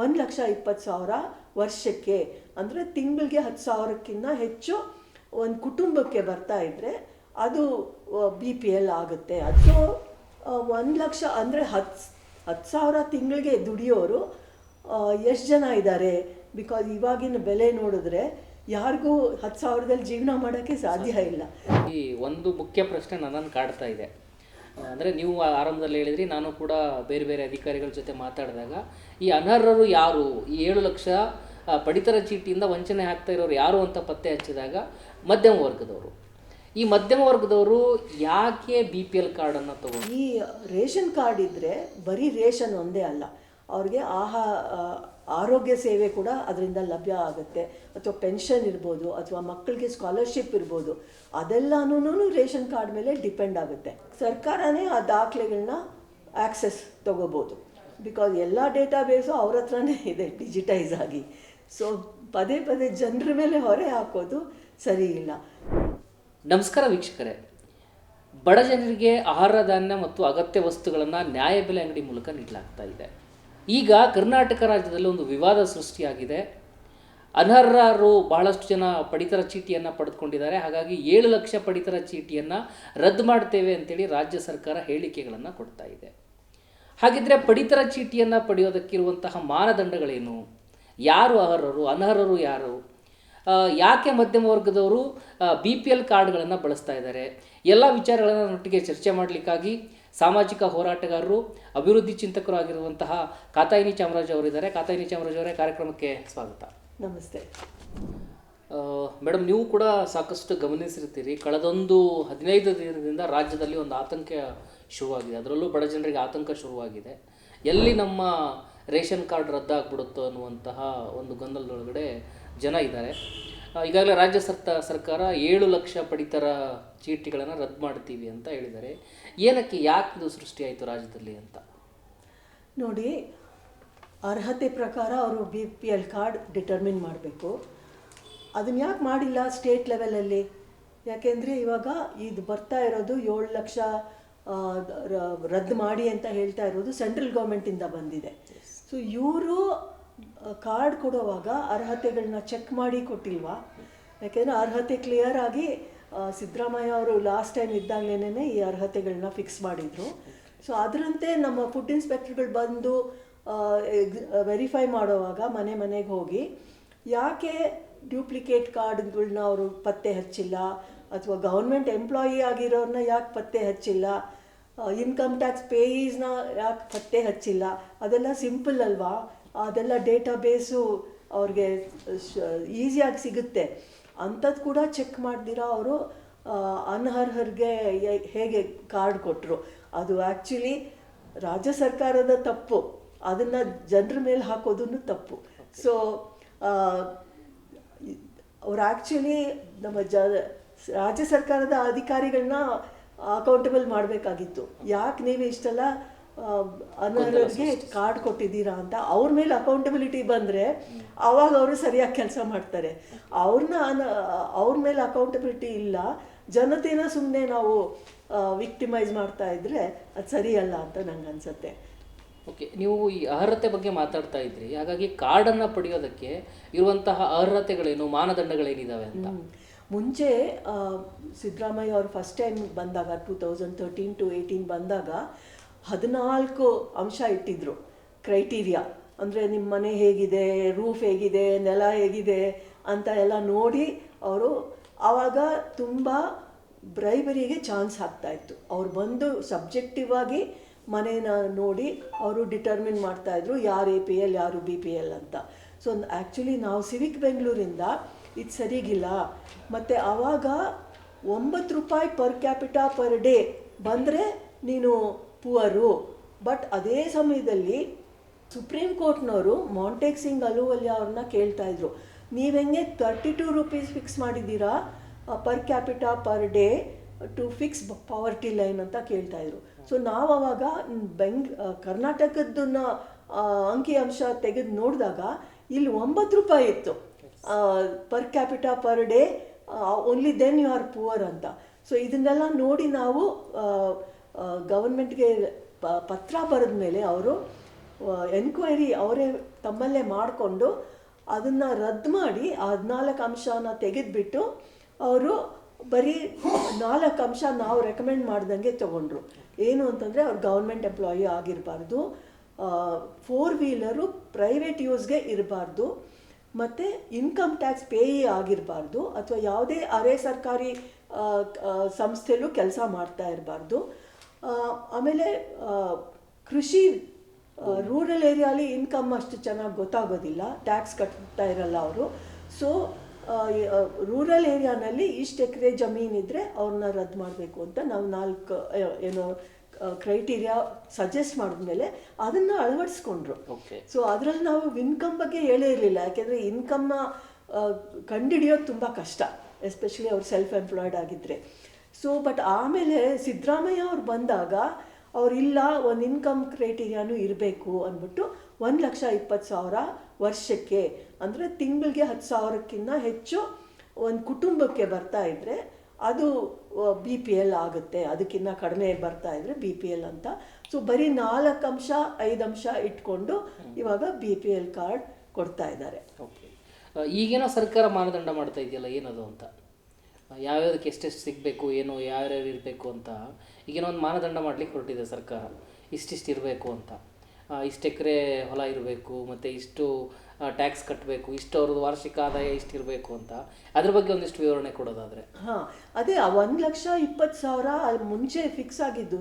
ಒಂದು ಲಕ್ಷ ಇಪ್ಪತ್ತು ಸಾವಿರ ವರ್ಷಕ್ಕೆ. ಅಂದರೆ ತಿಂಗಳಿಗೆ ಹತ್ತು ಸಾವಿರಕ್ಕಿಂತ ಹೆಚ್ಚು ಒಂದು ಕುಟುಂಬಕ್ಕೆ ಬರ್ತಾ ಇದ್ದರೆ ಅದು ಬಿ ಪಿ ಎಲ್ ಆಗುತ್ತೆ. ಅದು ಒಂದು ಲಕ್ಷ ಅಂದರೆ ಹತ್ತು ಹತ್ತು ಸಾವಿರ ತಿಂಗಳಿಗೆ ದುಡಿಯೋರು ಎಷ್ಟು ಜನ ಇದ್ದಾರೆ? ಬಿಕಾಸ್ ಇವಾಗಿನ ಬೆಲೆ ನೋಡಿದ್ರೆ ಯಾರಿಗೂ ಹತ್ತು ಸಾವಿರದಲ್ಲಿ ಜೀವನ ಮಾಡೋಕ್ಕೆ ಸಾಧ್ಯ ಇಲ್ಲ. ಈ ಒಂದು ಮುಖ್ಯ ಪ್ರಶ್ನೆ ನನ್ನನ್ನು ಕಾಡ್ತಾ ಇದೆ. ಅಂದರೆ ನೀವು ಆರಂಭದಲ್ಲಿ ಹೇಳಿದ್ರಿ, ನಾನು ಕೂಡ ಬೇರೆ ಬೇರೆ ಅಧಿಕಾರಿಗಳ ಜೊತೆ ಮಾತಾಡಿದಾಗ, ಈ ಅನರ್ಹರು ಯಾರು? ಈ ಏಳು ಲಕ್ಷ ಪಡಿತರ ಚೀಟಿಯಿಂದ ವಂಚನೆ ಆಗ್ತಾ ಇರೋರು ಯಾರು ಅಂತ ಪತ್ತೆ ಹಚ್ಚಿದಾಗ ಮಧ್ಯಮ ವರ್ಗದವರು. ಈ ಮಧ್ಯಮ ವರ್ಗದವರು ಯಾಕೆ ಬಿ ಪಿ ಎಲ್ ಕಾರ್ಡನ್ನು ತಗೊಂಡು ಈ ರೇಷನ್ ಕಾರ್ಡ್ ಇದ್ದರೆ ಬರೀ ರೇಷನ್ ಒಂದೇ ಅಲ್ಲ, ಅವ್ರಿಗೆ ಆಹಾ ಆರೋಗ್ಯ ಸೇವೆ ಕೂಡ ಅದರಿಂದ ಲಭ್ಯ ಆಗುತ್ತೆ. ಅಥವಾ ಪೆನ್ಷನ್ ಇರ್ಬೋದು, ಅಥವಾ ಮಕ್ಕಳಿಗೆ ಸ್ಕಾಲರ್ಶಿಪ್ ಇರ್ಬೋದು ಅದೆಲ್ಲನೂ ರೇಷನ್ ಕಾರ್ಡ್ ಮೇಲೆ ಡಿಪೆಂಡ್ ಆಗುತ್ತೆ. ಸರ್ಕಾರನೇ ಆ ದಾಖಲೆಗಳನ್ನ ಆಕ್ಸೆಸ್ ತಗೋಬೋದು. ಬಿಕಾಸ್ ಎಲ್ಲ ಡೇಟಾಬೇಸು ಅವ್ರ ಹತ್ರನೇ ಇದೆ ಡಿಜಿಟೈಸ್ ಆಗಿ. ಸೊ ಪದೇ ಪದೇ ಜನರ ಮೇಲೆ ಹೊರೆ ಹಾಕೋದು ಸರಿ ಇಲ್ಲ. ನಮಸ್ಕಾರ ವೀಕ್ಷಕರೇ. ಬಡ ಜನರಿಗೆ ಆಹಾರ ಧಾನ್ಯ ಮತ್ತು ಅಗತ್ಯ ವಸ್ತುಗಳನ್ನು ನ್ಯಾಯಬೆಲೆ ಅಂಗಡಿ ಮೂಲಕ ನೀಡಲಾಗ್ತಾ ಇದೆ. ಈಗ ಕರ್ನಾಟಕ ರಾಜ್ಯದಲ್ಲಿ ಒಂದು ವಿವಾದ ಸೃಷ್ಟಿಯಾಗಿದೆ. ಅನರ್ಹರು ಬಹಳಷ್ಟು ಜನ ಪಡಿತರ ಚೀಟಿಯನ್ನು ಪಡೆದುಕೊಂಡಿದ್ದಾರೆ. ಹಾಗಾಗಿ ಏಳು ಲಕ್ಷ ಪಡಿತರ ಚೀಟಿಯನ್ನು ರದ್ದು ಮಾಡ್ತೇವೆ ಅಂತೇಳಿ ರಾಜ್ಯ ಸರ್ಕಾರ ಹೇಳಿಕೆಗಳನ್ನು ಕೊಡ್ತಾ ಇದೆ. ಹಾಗಿದ್ರೆ ಪಡಿತರ ಚೀಟಿಯನ್ನು ಪಡೆಯೋದಕ್ಕಿರುವಂತಹ ಮಾನದಂಡಗಳೇನು? ಯಾರು ಅರ್ಹರು, ಅನರ್ಹರು ಯಾರು? ಯಾಕೆ ಮಧ್ಯಮ ವರ್ಗದವರು ಬಿ ಪಿ ಎಲ್ ಕಾರ್ಡ್ಗಳನ್ನು ಬಳಸ್ತಾ ಇದ್ದಾರೆ? ಎಲ್ಲ ವಿಚಾರಗಳನ್ನು ಒಟ್ಟಿಗೆ ಚರ್ಚೆ ಮಾಡಲಿಕ್ಕಾಗಿ ಸಾಮಾಜಿಕ ಹೋರಾಟಗಾರರು ಅಭಿವೃದ್ಧಿ ಚಿಂತಕರು ಆಗಿರುವಂತಹ ಕಾತಾಯಿನಿ ಚಾಮರಾಜ್ ಅವರಿದ್ದಾರೆ. ಕಾತಾಯಿನಿ ಚಾಮರಾಜ್ ಅವರೇ ಕಾರ್ಯಕ್ರಮಕ್ಕೆ ಸ್ವಾಗತ. ನಮಸ್ತೆ. ಮೇಡಮ್ ನೀವು ಕೂಡ ಸಾಕಷ್ಟು ಗಮನಿಸಿರ್ತೀರಿ. ಕಳೆದೊಂದು ಹದಿನೈದು ದಿನದಿಂದ ರಾಜ್ಯದಲ್ಲಿ ಒಂದು ಆತಂಕ ಶುರುವಾಗಿದೆ. ಅದರಲ್ಲೂ ಬಡ ಜನರಿಗೆ ಆತಂಕ ಶುರುವಾಗಿದೆ. ಎಲ್ಲಿ ನಮ್ಮ ರೇಷನ್ ಕಾರ್ಡ್ ರದ್ದಾಗ್ಬಿಡುತ್ತೋ ಅನ್ನುವಂತಹ ಒಂದು ಗೊಂದಲದೊಳಗಡೆ ಜನ ಇದ್ದಾರೆ. ಈಗಾಗಲೇ ರಾಜ್ಯ ಸರ್ತ ಸರ್ಕಾರ ಏಳು ಲಕ್ಷ ಪಡಿತರ ಚೀಟಿಗಳನ್ನು ರದ್ದು ಮಾಡ್ತೀವಿ ಅಂತ ಹೇಳಿದ್ದಾರೆ. ಏನಕ್ಕೆ ಯಾಕೆ ಇದು ಸೃಷ್ಟಿಯಾಯಿತು ರಾಜ್ಯದಲ್ಲಿ ಅಂತ? ನೋಡಿ ಅರ್ಹತೆ ಪ್ರಕಾರ ಅವರು B P L card determine ಮಾಡಬೇಕು. ಅದನ್ನ ಯಾಕೆ ಮಾಡಿಲ್ಲ ಸ್ಟೇಟ್ ಲೆವೆಲಲ್ಲಿ? ಯಾಕೆಂದರೆ ಇವಾಗ ಇದು ಬರ್ತಾ ಇರೋದು ಏಳು ಲಕ್ಷ ರದ್ದು ಮಾಡಿ ಅಂತ ಹೇಳ್ತಾ ಇರೋದು ಸೆಂಟ್ರಲ್ ಗೌರ್ಮೆಂಟಿಂದ ಬಂದಿದೆ. ಸೊ ಇವರು ಕಾರ್ಡ್ ಕೊಡುವಾಗ ಅರ್ಹತೆಗಳನ್ನ ಚೆಕ್ ಮಾಡಿ ಕೊಟ್ಟಿಲ್ವಾ? ಯಾಕೆಂದರೆ ಅರ್ಹತೆ ಕ್ಲಿಯರ್ ಆಗಿ ಸಿದ್ದರಾಮಯ್ಯ ಅವರು ಲಾಸ್ಟ್ ಟೈಮ್ ಇದ್ದಾಗಲೇ ಈ ಅರ್ಹತೆಗಳನ್ನ ಫಿಕ್ಸ್ ಮಾಡಿದರು. ಸೊ ಅದರಂತೆ ನಮ್ಮ ಫುಡ್ ಇನ್ಸ್ಪೆಕ್ಟರ್ಗಳು ಬಂದು ವೆರಿಫೈ ಮಾಡುವಾಗ ಮನೆ ಮನೆಗೆ ಹೋಗಿ, ಯಾಕೆ ಡ್ಯೂಪ್ಲಿಕೇಟ್ ಕಾರ್ಡ್ಗಳನ್ನ ಅವರು ಪತ್ತೆ ಹಚ್ಚಿಲ್ಲ? ಅಥವಾ ಗೌರ್ಮೆಂಟ್ ಎಂಪ್ಲಾಯಿ ಆಗಿರೋರನ್ನ ಯಾಕೆ ಪತ್ತೆ ಹಚ್ಚಿಲ್ಲ? ಇನ್ಕಮ್ ಟ್ಯಾಕ್ಸ್ ಪೇಯೀಸ್ನ ಯಾಕೆ ಪತ್ತೆ ಹಚ್ಚಿಲ್ಲ? ಅದೆಲ್ಲ ಸಿಂಪಲ್ ಅಲ್ವಾ? ಅದೆಲ್ಲ ಡೇಟಾ ಬೇಸು ಅವ್ರಿಗೆ ಈಸಿಯಾಗಿ ಸಿಗುತ್ತೆ. ಅಂಥದ್ದು ಕೂಡ ಚೆಕ್ ಮಾಡ್ದಿರ ಅವರು ಅನರ್ಹರಿಗೆ ಹೇಗೆ ಕಾರ್ಡ್ ಕೊಟ್ಟರು ಅದು ಆ್ಯಕ್ಚುಲಿ ರಾಜ್ಯ ಸರ್ಕಾರದ ತಪ್ಪು. ಅದನ್ನು ಜನರ ಮೇಲೆ ಹಾಕೋದನ್ನು ತಪ್ಪು. ಸೊ ಅವ್ರು ಆ್ಯಕ್ಚುಲಿ ನಮ್ಮ ಜ ರಾಜ್ಯ ಸರ್ಕಾರದ ಅಧಿಕಾರಿಗಳನ್ನ ಅಕೌಂಟಬಲ್ ಮಾಡಬೇಕಾಗಿತ್ತು. ಯಾಕೆ ನೀವು ಇಷ್ಟೆಲ್ಲ ಅನರ್ಹರಿಗೆ ಕಾರ್ಡ್ ಕೊಟ್ಟಿದ್ದೀರಾ ಅಂತ ಅವ್ರ ಮೇಲೆ ಅಕೌಂಟಬಿಲಿಟಿ ಬಂದರೆ ಅವಾಗ ಅವರು ಸರಿಯಾಗಿ ಕೆಲಸ ಮಾಡ್ತಾರೆ. ಅವ್ರನ್ನ ಅನ ಅವ್ರ ಮೇಲೆ ಅಕೌಂಟಬಿಲಿಟಿ ಇಲ್ಲ. ಜನತೆನ ಸುಮ್ಮನೆ ನಾವು ವಿಕ್ಟಿಮೈಸ್ ಮಾಡ್ತಾ ಇದ್ರೆ ಅದು ಸರಿಯಲ್ಲ ಅಂತ ನಂಗೆ ಅನ್ಸುತ್ತೆ. ಓಕೆ ನೀವು ಈ ಅರ್ಹತೆ ಬಗ್ಗೆ ಮಾತಾಡ್ತಾ ಇದ್ರಿ. ಹಾಗಾಗಿ ಕಾರ್ಡನ್ನು ಪಡೆಯೋದಕ್ಕೆ ಇರುವಂತಹ ಅರ್ಹತೆಗಳೇನು ಮಾನದಂಡಗಳೇನಿದ್ದಾವೆ ಅಂತ. ಮುಂಚೆ ಸಿದ್ದರಾಮಯ್ಯ ಅವರು ಫಸ್ಟ್ ಟೈಮ್ ಬಂದಾಗ two thousand thirteen to eighteen ಬಂದಾಗ ಹದಿನಾಲ್ಕು ಅಂಶ ಇಟ್ಟಿದ್ರು ಕ್ರೈಟೀರಿಯಾ. ಅಂದರೆ ನಿಮ್ಮ ಮನೆ ಹೇಗಿದೆ, ರೂಫ್ ಹೇಗಿದೆ, ನೆಲ ಹೇಗಿದೆ ಅಂತ ಎಲ್ಲ ನೋಡಿ ಅವರು ಆವಾಗ ತುಂಬ ಬ್ರೈಬರಿಗೆ ಚಾನ್ಸ್ ಆಗ್ತಾ ಇತ್ತು. ಅವ್ರು ಬಂದು ಸಬ್ಜೆಕ್ಟಿವ್ ಆಗಿ ಮನೇನ ನೋಡಿ ಅವರು ಡಿಟರ್ಮಿನ್ ಮಾಡ್ತಾಯಿದ್ರು ಯಾರು ಎ ಪಿ ಎಲ್, ಯಾರು ಬಿ ಪಿ ಎಲ್ ಅಂತ. ಸೊ ಆ್ಯಕ್ಚುಲಿ ನಾವು ಸಿವಿಕ್ ಬೆಂಗಳೂರಿಂದ ಇದು ಸರಿಗಿಲ್ಲ. ಮತ್ತು ಆವಾಗ ಒಂಬತ್ತು ರೂಪಾಯಿ ಪರ್ ಕ್ಯಾಪಿಟಾ ಪರ್ ಡೇ ಬಂದರೆ ನೀನು ಪುವರು ಬಟ್ ಅದೇ ಸಮಯದಲ್ಲಿ ಸುಪ್ರೀಂ ಕೋರ್ಟ್ನವರು ಮಾಂಟೆಕ್ ಸಿಂಗ್ ಅಲುವಲ್ಯ ಅವ್ರನ್ನ ಕೇಳ್ತಾ ಇದ್ರು. ನೀವು ಹೆಂಗೆ ತರ್ಟಿ ಟು ರುಪೀಸ್ ಫಿಕ್ಸ್ ಮಾಡಿದ್ದೀರಾ per capita per day to fix poverty line ಅಂತ ಕೇಳ್ತಾ ಇದ್ರು. ಸೊ ನಾವು ಅವಾಗ ಬೆಂಗ್ ಕರ್ನಾಟಕದನ್ನ ಅಂಕಿ ಅಂಶ ತೆಗೆದು ನೋಡಿದಾಗ ಇಲ್ಲಿ ಒಂಬತ್ತು ರೂಪಾಯಿ ಇತ್ತು. Per capita per day only then you are poor ಅಂತ. ಸೊ ಇದನ್ನೆಲ್ಲ ನೋಡಿ ನಾವು ಗವರ್ಮೆಂಟ್ಗೆ ಪತ್ರ ಬರೆದ ಮೇಲೆ ಅವರು ಎನ್ಕ್ವೈರಿ ಅವರೇ ತಮ್ಮಲ್ಲೇ ಮಾಡಿಕೊಂಡು ಅದನ್ನು ರದ್ದು ಮಾಡಿ ಹದಿನಾಲ್ಕು ಅಂಶನ ತೆಗೆದುಬಿಟ್ಟು ಅವರು ಬರೀ ನಾಲ್ಕು ಅಂಶ ನಾವು ರೆಕಮೆಂಡ್ ಮಾಡ್ದಂಗೆ ತೊಗೊಂಡ್ರು. ಏನು ಅಂತಂದರೆ ಅವ್ರು ಗೌರ್ಮೆಂಟ್ ಎಂಪ್ಲಾಯಿ ಆಗಿರಬಾರ್ದು ಫೋರ್ ವೀಲರು ಪ್ರೈವೇಟ್ ಯೂಸ್ಗೆ ಇರಬಾರ್ದು, ಮತ್ತು ಇನ್ಕಮ್ ಟ್ಯಾಕ್ಸ್ ಪೇಯಿ ಆಗಿರಬಾರ್ದು, ಅಥವಾ ಯಾವುದೇ ಅರೆ ಸರ್ಕಾರಿ ಸಂಸ್ಥೆಲೂ ಕೆಲಸ ಮಾಡ್ತಾ ಇರಬಾರ್ದು. ಆಮೇಲೆ ಕೃಷಿ ರೂರಲ್ ಏರಿಯಾಲಿ ಇನ್ಕಮ್ ಅಷ್ಟು ಚೆನ್ನಾಗಿ ಗೊತ್ತಾಗೋದಿಲ್ಲ. ಟ್ಯಾಕ್ಸ್ ಕಟ್ತಾ ಇರಲ್ಲ ಅವರು. ಸೊ ರೂರಲ್ ಏರಿಯಾನಲ್ಲಿ ಇಷ್ಟು ಎಕರೆ ಜಮೀನಿದ್ರೆ ಅವ್ರನ್ನ ರದ್ದು ಮಾಡಬೇಕು ಅಂತ ನಾವು ನಾಲ್ಕು ಏನು ಕ್ರೈಟೀರಿಯಾ ಸಜೆಸ್ಟ್ ಮಾಡಿದ್ಮೇಲೆ ಅದನ್ನು ಅಳವಡಿಸ್ಕೊಂಡ್ರು. ಓಕೆ ಸೊ ಅದರಲ್ಲಿ ನಾವು ಇನ್ಕಮ್ ಬಗ್ಗೆ ಹೇಳೇ ಇರಲಿಲ್ಲ. ಯಾಕೆಂದರೆ ಇನ್ಕಮ್ನ ಕಂಡುಹಿಡಿಯೋದು ತುಂಬ ಕಷ್ಟ. ಎಸ್ಪೆಷಲಿ ಅವ್ರು ಸೆಲ್ಫ್ ಎಂಪ್ಲಾಯ್ಡ್ ಆಗಿದ್ದರೆ ಸೊ ಬಟ್ ಆಮೇಲೆ ಸಿದ್ದರಾಮಯ್ಯ ಅವ್ರು ಬಂದಾಗ ಅವರಿಲ್ಲ ಒಂದು ಇನ್ಕಮ್ ಕ್ರೈಟೀರಿಯಾನು ಇರಬೇಕು ಅಂದ್ಬಿಟ್ಟು ಒಂದು ಲಕ್ಷ ಇಪ್ಪತ್ತು ಸಾವಿರ ವರ್ಷಕ್ಕೆ, ಅಂದರೆ ತಿಂಗಳಿಗೆ ಹತ್ತು ಸಾವಿರಕ್ಕಿಂತ ಹೆಚ್ಚು ಒಂದು ಕುಟುಂಬಕ್ಕೆ ಬರ್ತಾ ಇದ್ದರೆ ಅದು ಬಿ ಪಿ ಎಲ್ ಆಗುತ್ತೆ. ಅದಕ್ಕಿಂತ ಕಡಿಮೆ ಬರ್ತಾ ಇದ್ರೆ ಬಿ ಪಿ ಎಲ್ ಅಂತ. ಸೊ ಬರೀ ನಾಲ್ಕು ಅಂಶ, ಐದು ಅಂಶ ಇಟ್ಕೊಂಡು ಇವಾಗ ಬಿ ಪಿ ಎಲ್ ಕಾರ್ಡ್ ಕೊಡ್ತಾ ಇದ್ದಾರೆ. ಈಗೇನೋ ಸರ್ಕಾರ ಮಾನದಂಡ ಮಾಡ್ತಾ ಇದೆಯಲ್ಲ, ಏನದು ಅಂತ? ಯಾವ್ಯಾವ್ದಕ್ಕೆ ಎಷ್ಟೆಷ್ಟು ಸಿಗಬೇಕು, ಏನು, ಯಾರ್ಯಾರು ಇರಬೇಕು ಅಂತ ಈಗೇನೋ ಒಂದು ಮಾನದಂಡ ಮಾಡ್ಲಿಕ್ಕೆ ಹೊರಟಿದೆ ಸರ್ಕಾರ. ಇಷ್ಟಿಷ್ಟು ಇರಬೇಕು ಅಂತ. ಇಷ್ಟು ಎಕರೆ ಹೊಲ ಇರಬೇಕು, ಮತ್ತು ಇಷ್ಟು ಟ್ಯಾಕ್ಸ್ ಕಟ್ಟಬೇಕು ಇಷ್ಟು ಅವ್ರದ್ದು ವಾರ್ಷಿಕ ಆದಾಯ ಇಷ್ಟು ಇರಬೇಕು ಅಂತ. ಅದ್ರ ಬಗ್ಗೆ ಒಂದಿಷ್ಟು ವಿವರಣೆ ಕೊಡೋದಾದರೆ. ಹಾಂ, ಅದೇ ಆ ಒಂದು ಲಕ್ಷ ಇಪ್ಪತ್ತು ಸಾವಿರ ಮುಂಚೆ ಫಿಕ್ಸ್ ಆಗಿದ್ದು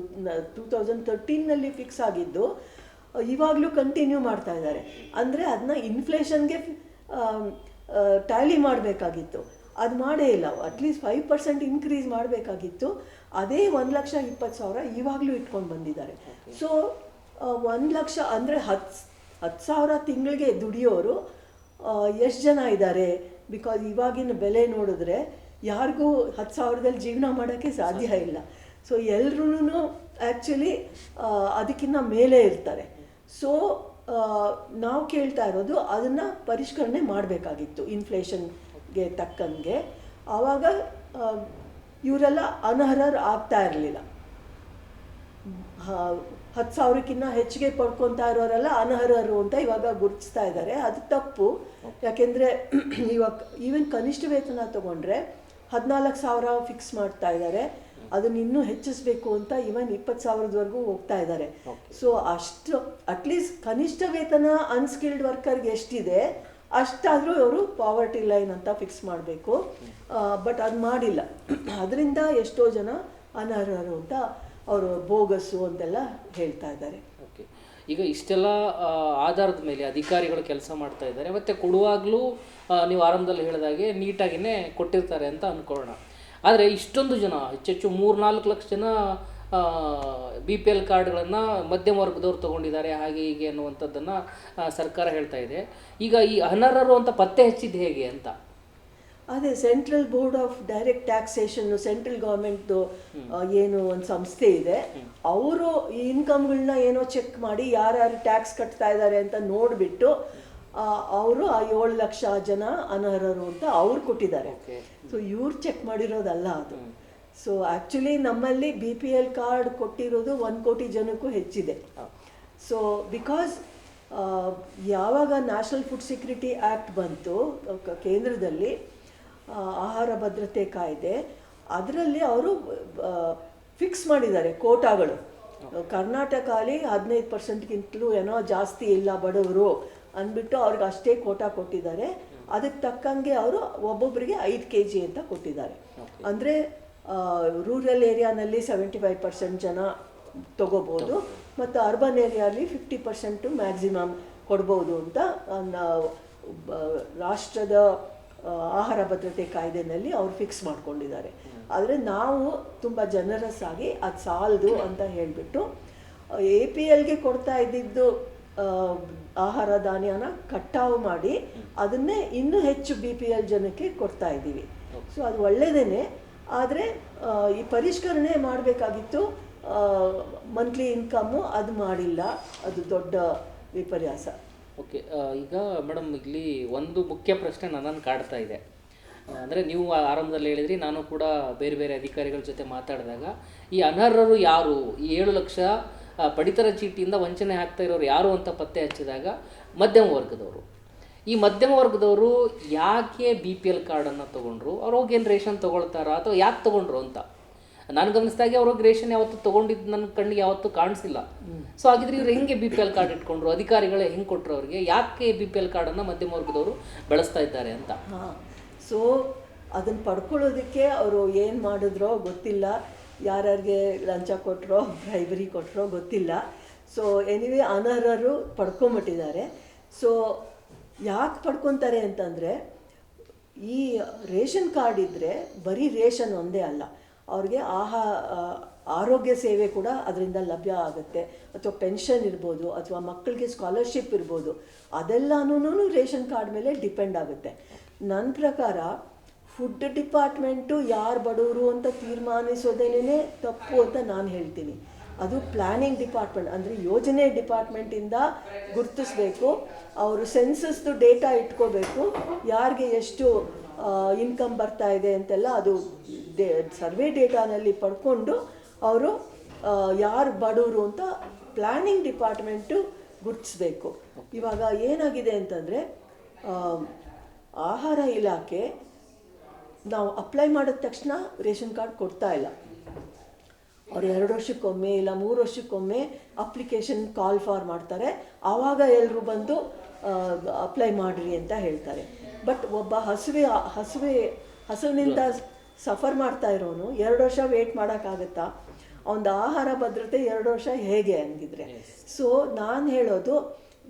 ಟೂ ತೌಸಂಡ್ ತರ್ಟೀನಲ್ಲಿ ಫಿಕ್ಸ್ ಆಗಿದ್ದು, ಇವಾಗಲೂ ಕಂಟಿನ್ಯೂ ಮಾಡ್ತಾ ಇದ್ದಾರೆ. ಅಂದರೆ ಅದನ್ನ ಇನ್ಫ್ಲೇಷನ್ಗೆ ಟ್ಯಾಲಿ ಮಾಡಬೇಕಾಗಿತ್ತು. ಅದು ಮಾಡೇ ಇಲ್ಲ. ಅಟ್ಲೀಸ್ಟ್ ಫೈವ್ ಪರ್ಸೆಂಟ್ ಇನ್ಕ್ರೀಸ್ ಮಾಡಬೇಕಾಗಿತ್ತು. ಅದೇ ಒಂದು ಲಕ್ಷ ಇಪ್ಪತ್ತು ಸಾವಿರ ಇವಾಗಲೂ ಇಟ್ಕೊಂಡು ಬಂದಿದ್ದಾರೆ. ಸೊ ಒಂದು ಲಕ್ಷ ಅಂದರೆ ಹತ್ತು ಹತ್ತು ಸಾವಿರ ತಿಂಗಳಿಗೆ ದುಡಿಯೋರು ಎಷ್ಟು ಜನ ಇದ್ದಾರೆ? ಬಿಕಾಸ್ ಇವಾಗಿನ ಬೆಲೆ ನೋಡಿದ್ರೆ ಯಾರಿಗೂ ಹತ್ತು ಸಾವಿರದಲ್ಲಿ ಜೀವನ ಮಾಡೋಕ್ಕೆ ಸಾಧ್ಯ ಇಲ್ಲ. ಸೊ ಎಲ್ರೂ ಆ್ಯಕ್ಚುಲಿ ಅದಕ್ಕಿಂತ ಮೇಲೆ ಇರ್ತಾರೆ. ಸೊ ನಾವು ಕೇಳ್ತಾ ಇರೋದು ಅದನ್ನು ಪರಿಷ್ಕರಣೆ ಮಾಡಬೇಕಾಗಿತ್ತು. ಇನ್ಫ್ಲೇಷನ್ಗೆ ತಕ್ಕಂಗೆ ಆವಾಗ ಇವರೆಲ್ಲ ಅನರ್ಹರು ಆಗ್ತಾ ಇರಲಿಲ್ಲ. ಹತ್ತು ಸಾವಿರಕ್ಕಿಂತ ಹೆಚ್ಚಿಗೆ ಪಡ್ಕೊತಾ ಇರೋರೆಲ್ಲ ಅನರ್ಹರು ಅಂತ ಇವಾಗ ಗುರುತಿಸ್ತಾ ಇದ್ದಾರೆ. ಅದು ತಪ್ಪು. ಯಾಕೆಂದರೆ ಇವಾಗ ಈವನ್ ಕನಿಷ್ಠ ವೇತನ ತಗೊಂಡ್ರೆ ಹದಿನಾಲ್ಕು ಸಾವಿರ ಫಿಕ್ಸ್ ಮಾಡ್ತಾ ಇದ್ದಾರೆ. ಅದನ್ನ ಇನ್ನೂ ಹೆಚ್ಚಿಸ್ಬೇಕು ಅಂತ ಇವನ್ ಇಪ್ಪತ್ತು ಸಾವಿರದವರೆಗೂ ಹೋಗ್ತಾ ಇದ್ದಾರೆ. ಸೊ ಅಷ್ಟು ಅಟ್ಲೀಸ್ಟ್ ಕನಿಷ್ಠ ವೇತನ ಅನ್ಸ್ಕಿಲ್ಡ್ ವರ್ಕರ್ಗೆ ಎಷ್ಟಿದೆ ಅಷ್ಟಾದರೂ ಅವರು ಪಾವರ್ಟಿ ಲೈನ್ ಅಂತ ಫಿಕ್ಸ್ ಮಾಡಬೇಕು. ಬಟ್ ಅದು ಮಾಡಿಲ್ಲ. ಅದರಿಂದ ಎಷ್ಟೋ ಜನ ಅನರ್ಹರು ಅಂತ ಅವರು ಬೋಗಸ್ಸು ಅಂತೆಲ್ಲ ಹೇಳ್ತಾ ಇದ್ದಾರೆ. ಓಕೆ. ಈಗ ಇಷ್ಟೆಲ್ಲ ಆಧಾರದ ಮೇಲೆ ಅಧಿಕಾರಿಗಳು ಕೆಲಸ ಮಾಡ್ತಾ ಇದ್ದಾರೆ. ಮತ್ತು ಕೊಡುವಾಗಲೂ ನೀವು ಆರಂಭದಲ್ಲಿ ಹೇಳಿದಾಗೆ ನೀಟಾಗಿಯೇ ಕೊಟ್ಟಿರ್ತಾರೆ ಅಂತ ಅಂದ್ಕೊಳ್ಳೋಣ ಆದರೆ ಇಷ್ಟೊಂದು ಜನ, ಹೆಚ್ಚೆಚ್ಚು ಮೂರು ನಾಲ್ಕು ಲಕ್ಷ ಜನ ಬಿ ಪಿ ಎಲ್ ಕಾರ್ಡ್ಗಳನ್ನು ಮಧ್ಯಮ ವರ್ಗದವ್ರು ತೊಗೊಂಡಿದ್ದಾರೆ ಹಾಗೆ ಹೀಗೆ ಅನ್ನುವಂಥದ್ದನ್ನು ಸರ್ಕಾರ ಹೇಳ್ತಾ ಇದೆ. ಈಗ ಈ ಅನರ್ಹರು ಅಂತ ಪತ್ತೆ ಹಚ್ಚಿದ್ದು ಹೇಗೆ ಅಂತ? ಅದೇ central board of direct taxation central ಗೌರ್ಮೆಂಟ್ದು ಏನು ಒಂದು ಸಂಸ್ಥೆ ಇದೆ. ಅವರು ಈ ಇನ್ಕಮ್ಗಳನ್ನ ಏನೋ ಚೆಕ್ ಮಾಡಿ ಯಾರ್ಯಾರು ಟ್ಯಾಕ್ಸ್ ಕಟ್ತಾ ಇದ್ದಾರೆ ಅಂತ ನೋಡಿಬಿಟ್ಟು ಅವರು ಆ ಏಳು ಲಕ್ಷ ಜನ ಅನರ್ಹರು ಅಂತ ಅವ್ರು ಕೊಟ್ಟಿದ್ದಾರೆ. ಸೊ ಇವ್ರು ಚೆಕ್ ಮಾಡಿರೋದಲ್ಲ ಅದು. ಸೊ ಆ್ಯಕ್ಚುಲಿ ನಮ್ಮಲ್ಲಿ ಬಿ ಪಿ ಎಲ್ ಕಾರ್ಡ್ ಕೊಟ್ಟಿರೋದು ಒಂದು ಕೋಟಿ ಜನಕ್ಕೂ ಹೆಚ್ಚಿದೆ. ಸೊ ಬಿಕಾಸ್ ಯಾವಾಗ ನ್ಯಾಷನಲ್ ಫುಡ್ ಸೆಕ್ಯೂರಿಟಿ ಆ್ಯಕ್ಟ್ ಬಂತು ಕೇಂದ್ರದಲ್ಲಿ ಆಹಾರ ಭದ್ರತೆ ಕಾಯ್ದೆ ಅದರಲ್ಲಿ ಅವರು ಫಿಕ್ಸ್ ಮಾಡಿದ್ದಾರೆ ಕೋಟಾಗಳು. ಕರ್ನಾಟಕ ಅಲ್ಲಿ ಹದಿನೈದು ಪರ್ಸೆಂಟ್ಗಿಂತಲೂ ಏನೋ ಜಾಸ್ತಿ ಇಲ್ಲ ಬಡವರು ಅಂದ್ಬಿಟ್ಟು ಅವ್ರಿಗೆ ಅಷ್ಟೇ ಕೋಟಾ ಕೊಟ್ಟಿದ್ದಾರೆ. ಅದಕ್ಕೆ ತಕ್ಕಂಗೆ ಅವರು ಒಬ್ಬೊಬ್ಬರಿಗೆ ಐದು ಕೆ ಜಿ ಅಂತ ಕೊಟ್ಟಿದ್ದಾರೆ. ಅಂದರೆ ರೂರಲ್ ಏರಿಯಾನಲ್ಲಿ ಸೆವೆಂಟಿ ಫೈವ್ ಪರ್ಸೆಂಟ್ ಜನ ತಗೋಬೋದು. ಮತ್ತು ಅರ್ಬನ್ ಏರಿಯಾಲಿ ಫಿಫ್ಟಿ ಪರ್ಸೆಂಟು ಮ್ಯಾಕ್ಸಿಮಮ್ ಕೊಡ್ಬೋದು ಅಂತ ನಾವು ರಾಷ್ಟ್ರದ ಆಹಾರ ಭದ್ರತೆ ಕಾಯ್ದೆನಲ್ಲಿ ಅವ್ರು ಫಿಕ್ಸ್ ಮಾಡ್ಕೊಂಡಿದ್ದಾರೆ. ಆದರೆ ನಾವು ತುಂಬ ಜನರಸ್ ಆಗಿ ಅದು ಸಾಲದು ಅಂತ ಹೇಳಿಬಿಟ್ಟು ಎ ಪಿ ಎಲ್ಗೆ ಕೊಡ್ತಾ ಇದ್ದಿದ್ದು ಆಹಾರ ಧಾನ್ಯನ ಕಟಾವು ಮಾಡಿ ಅದನ್ನೇ ಇನ್ನೂ ಹೆಚ್ಚು ಬಿ ಪಿ ಎಲ್ ಜನಕ್ಕೆ ಕೊಡ್ತಾ ಇದ್ದೀವಿ. ಸೊ ಅದು ಒಳ್ಳೆಯದೇ ಆದರೆ ಈ ಪರಿಷ್ಕರಣೆ ಮಾಡಬೇಕಾಗಿತ್ತು ಮಂತ್ಲಿ ಇನ್ಕಮ್ಮು ಅದು ಮಾಡಿಲ್ಲ. ಅದು ದೊಡ್ಡ ವಿಪರ್ಯಾಸ. ಓಕೆ ಈಗ ಮೇಡಮ್ ಇಲ್ಲಿ ಒಂದು ಮುಖ್ಯ ಪ್ರಶ್ನೆ ನನ್ನನ್ನು ಕಾಡ್ತಾ ಇದೆ. ಅಂದರೆ ನೀವು ಆರಂಭದಲ್ಲಿ ಹೇಳಿದ್ರಿ, ನಾನು ಕೂಡ ಬೇರೆ ಬೇರೆ ಅಧಿಕಾರಿಗಳ ಜೊತೆ ಮಾತಾಡಿದಾಗ, ಈ ಅನರ್ಹರು ಯಾರು? ಈ ಏಳು ಲಕ್ಷ ಪಡಿತರ ಚೀಟಿಯಿಂದ ವಂಚನೆ ಆಗ್ತಾ ಇರೋರು ಯಾರು ಅಂತ ಪತ್ತೆ ಹಚ್ಚಿದಾಗ ಮಧ್ಯಮ ವರ್ಗದವರು ಈ ಮಧ್ಯಮ ವರ್ಗದವರು ಯಾಕೆ ಬಿ ಪಿ ಎಲ್ ಕಾರ್ಡನ್ನು ತೊಗೊಂಡ್ರು? ಅವ್ರು ಹೋಗಿ ಏನು ರೇಷನ್ ತೊಗೊಳ್ತಾರಾ? ಅಥವಾ ಯಾಕೆ ತೊಗೊಂಡ್ರು ಅಂತ? ನಾನು ಗಮನಿಸಿದಾಗೆ ಅವ್ರಿಗೆ ರೇಷನ್ ಯಾವತ್ತು ತೊಗೊಂಡಿದ್ದು ನನ್ನ ಕಣ್ಣಿಗೆ ಯಾವತ್ತೂ ಕಾಣಿಸಿಲ್ಲ. ಸೊ ಹಾಗಿದ್ರೆ ಇವ್ರು ಹೆಂಗೆ ಬಿ ಪಿ ಎಲ್ ಕಾರ್ಡ್ ಇಟ್ಕೊಂಡ್ರು? ಅಧಿಕಾರಿಗಳೇ ಹೆಂಗೆ ಕೊಟ್ಟರು ಅವ್ರಿಗೆ? ಯಾಕೆ ಬಿ ಪಿ ಎಲ್ ಕಾರ್ಡನ್ನು ಮಧ್ಯಮ ವರ್ಗದವರು ಬಳಸ್ತಾ ಇದ್ದಾರೆ ಅಂತ? ಸೊ ಅದನ್ನು ಪಡ್ಕೊಳ್ಳೋದಕ್ಕೆ ಅವರು ಏನು ಮಾಡಿದ್ರೋ ಗೊತ್ತಿಲ್ಲ. ಯಾರ್ಯಾರಿಗೆ ಲಂಚ ಕೊಟ್ಟರೋ ಬ್ರೈಬರಿ ಕೊಟ್ಟರೋ ಗೊತ್ತಿಲ್ಲ. ಸೊ ಎನಿವೆ ಅನರ್ಹರು ಪಡ್ಕೊಂಬಿಟ್ಟಿದ್ದಾರೆ. ಸೊ ಯಾಕೆ ಪಡ್ಕೊತಾರೆ ಅಂತಂದರೆ, ಈ ರೇಷನ್ ಕಾರ್ಡ್ ಇದ್ದರೆ ಬರೀ ರೇಷನ್ ಒಂದೇ ಅಲ್ಲ, ಅವ್ರಿಗೆ ಆಹಾ ಆರೋಗ್ಯ ಸೇವೆ ಕೂಡ ಅದರಿಂದ ಲಭ್ಯ ಆಗುತ್ತೆ. ಅಥವಾ ಪೆನ್ಷನ್ ಇರ್ಬೋದು, ಅಥವಾ ಮಕ್ಕಳಿಗೆ ಸ್ಕಾಲರ್ಶಿಪ್ ಇರ್ಬೋದು ಅದೆಲ್ಲನೂ ರೇಷನ್ ಕಾರ್ಡ್ ಮೇಲೆ ಡಿಪೆಂಡ್ ಆಗುತ್ತೆ. ನನ್ನ ಪ್ರಕಾರ ಫುಡ್ ಡಿಪಾರ್ಟ್ಮೆಂಟು ಯಾರು ಬಡವರು ಅಂತ ತೀರ್ಮಾನಿಸೋದೇನೇ ತಪ್ಪು ಅಂತ ನಾನು ಹೇಳ್ತೀನಿ. ಅದು ಪ್ಲ್ಯಾನಿಂಗ್ ಡಿಪಾರ್ಟ್ಮೆಂಟ್ ಅಂದರೆ ಯೋಜನೆ ಡಿಪಾರ್ಟ್ಮೆಂಟಿಂದ ಗುರುತಿಸ್ಬೇಕು. ಅವರು ಸೆನ್ಸಸ್ದು ಡೇಟಾ ಇಟ್ಕೋಬೇಕು. ಯಾರಿಗೆ ಎಷ್ಟು ಇನ್ಕಮ್ ಬರ್ತಾ ಇದೆ ಅಂತೆಲ್ಲ ಅದು ಡೇ ಸರ್ವೆ ಡೇಟಾನಲ್ಲಿ ಪಡ್ಕೊಂಡು ಅವರು ಯಾರು ಬಡವರು ಅಂತ ಪ್ಲ್ಯಾನಿಂಗ್ ಡಿಪಾರ್ಟ್ಮೆಂಟು ಗುರುತಿಸ್ಬೇಕು. ಇವಾಗ ಏನಾಗಿದೆ ಅಂತಂದರೆ ಆಹಾರ ಇಲಾಖೆ ನಾವು ಅಪ್ಲೈ ಮಾಡಿದ ತಕ್ಷಣ ರೇಷನ್ ಕಾರ್ಡ್ ಕೊಡ್ತಾ ಇಲ್ಲ. ಅವ್ರು ಎರಡು ವರ್ಷಕ್ಕೊಮ್ಮೆ ಇಲ್ಲ ಮೂರು ವರ್ಷಕ್ಕೊಮ್ಮೆ ಅಪ್ಲಿಕೇಶನ್ ಕಾಲ್ ಫಾರ್ ಮಾಡ್ತಾರೆ. ಆವಾಗ ಎಲ್ಲರೂ ಬಂದು ಅಪ್ಲೈ ಮಾಡಿರಿ ಅಂತ ಹೇಳ್ತಾರೆ. ಬಟ್ ಒಬ್ಬ ಹಸುವೆ ಹಸುವೆ ಹಸುವಿನಿಂದ ಸಫರ್ ಮಾಡ್ತಾ ಇರೋನು ಎರಡು ವರ್ಷ ವೇಟ್ ಮಾಡೋಕ್ಕಾಗತ್ತಾ? ಅವನ ಆಹಾರ ಭದ್ರತೆ ಎರಡು ವರ್ಷ ಹೇಗೆ ಹಂಗಿದ್ರೆ? ಸೊ ನಾನು ಹೇಳೋದು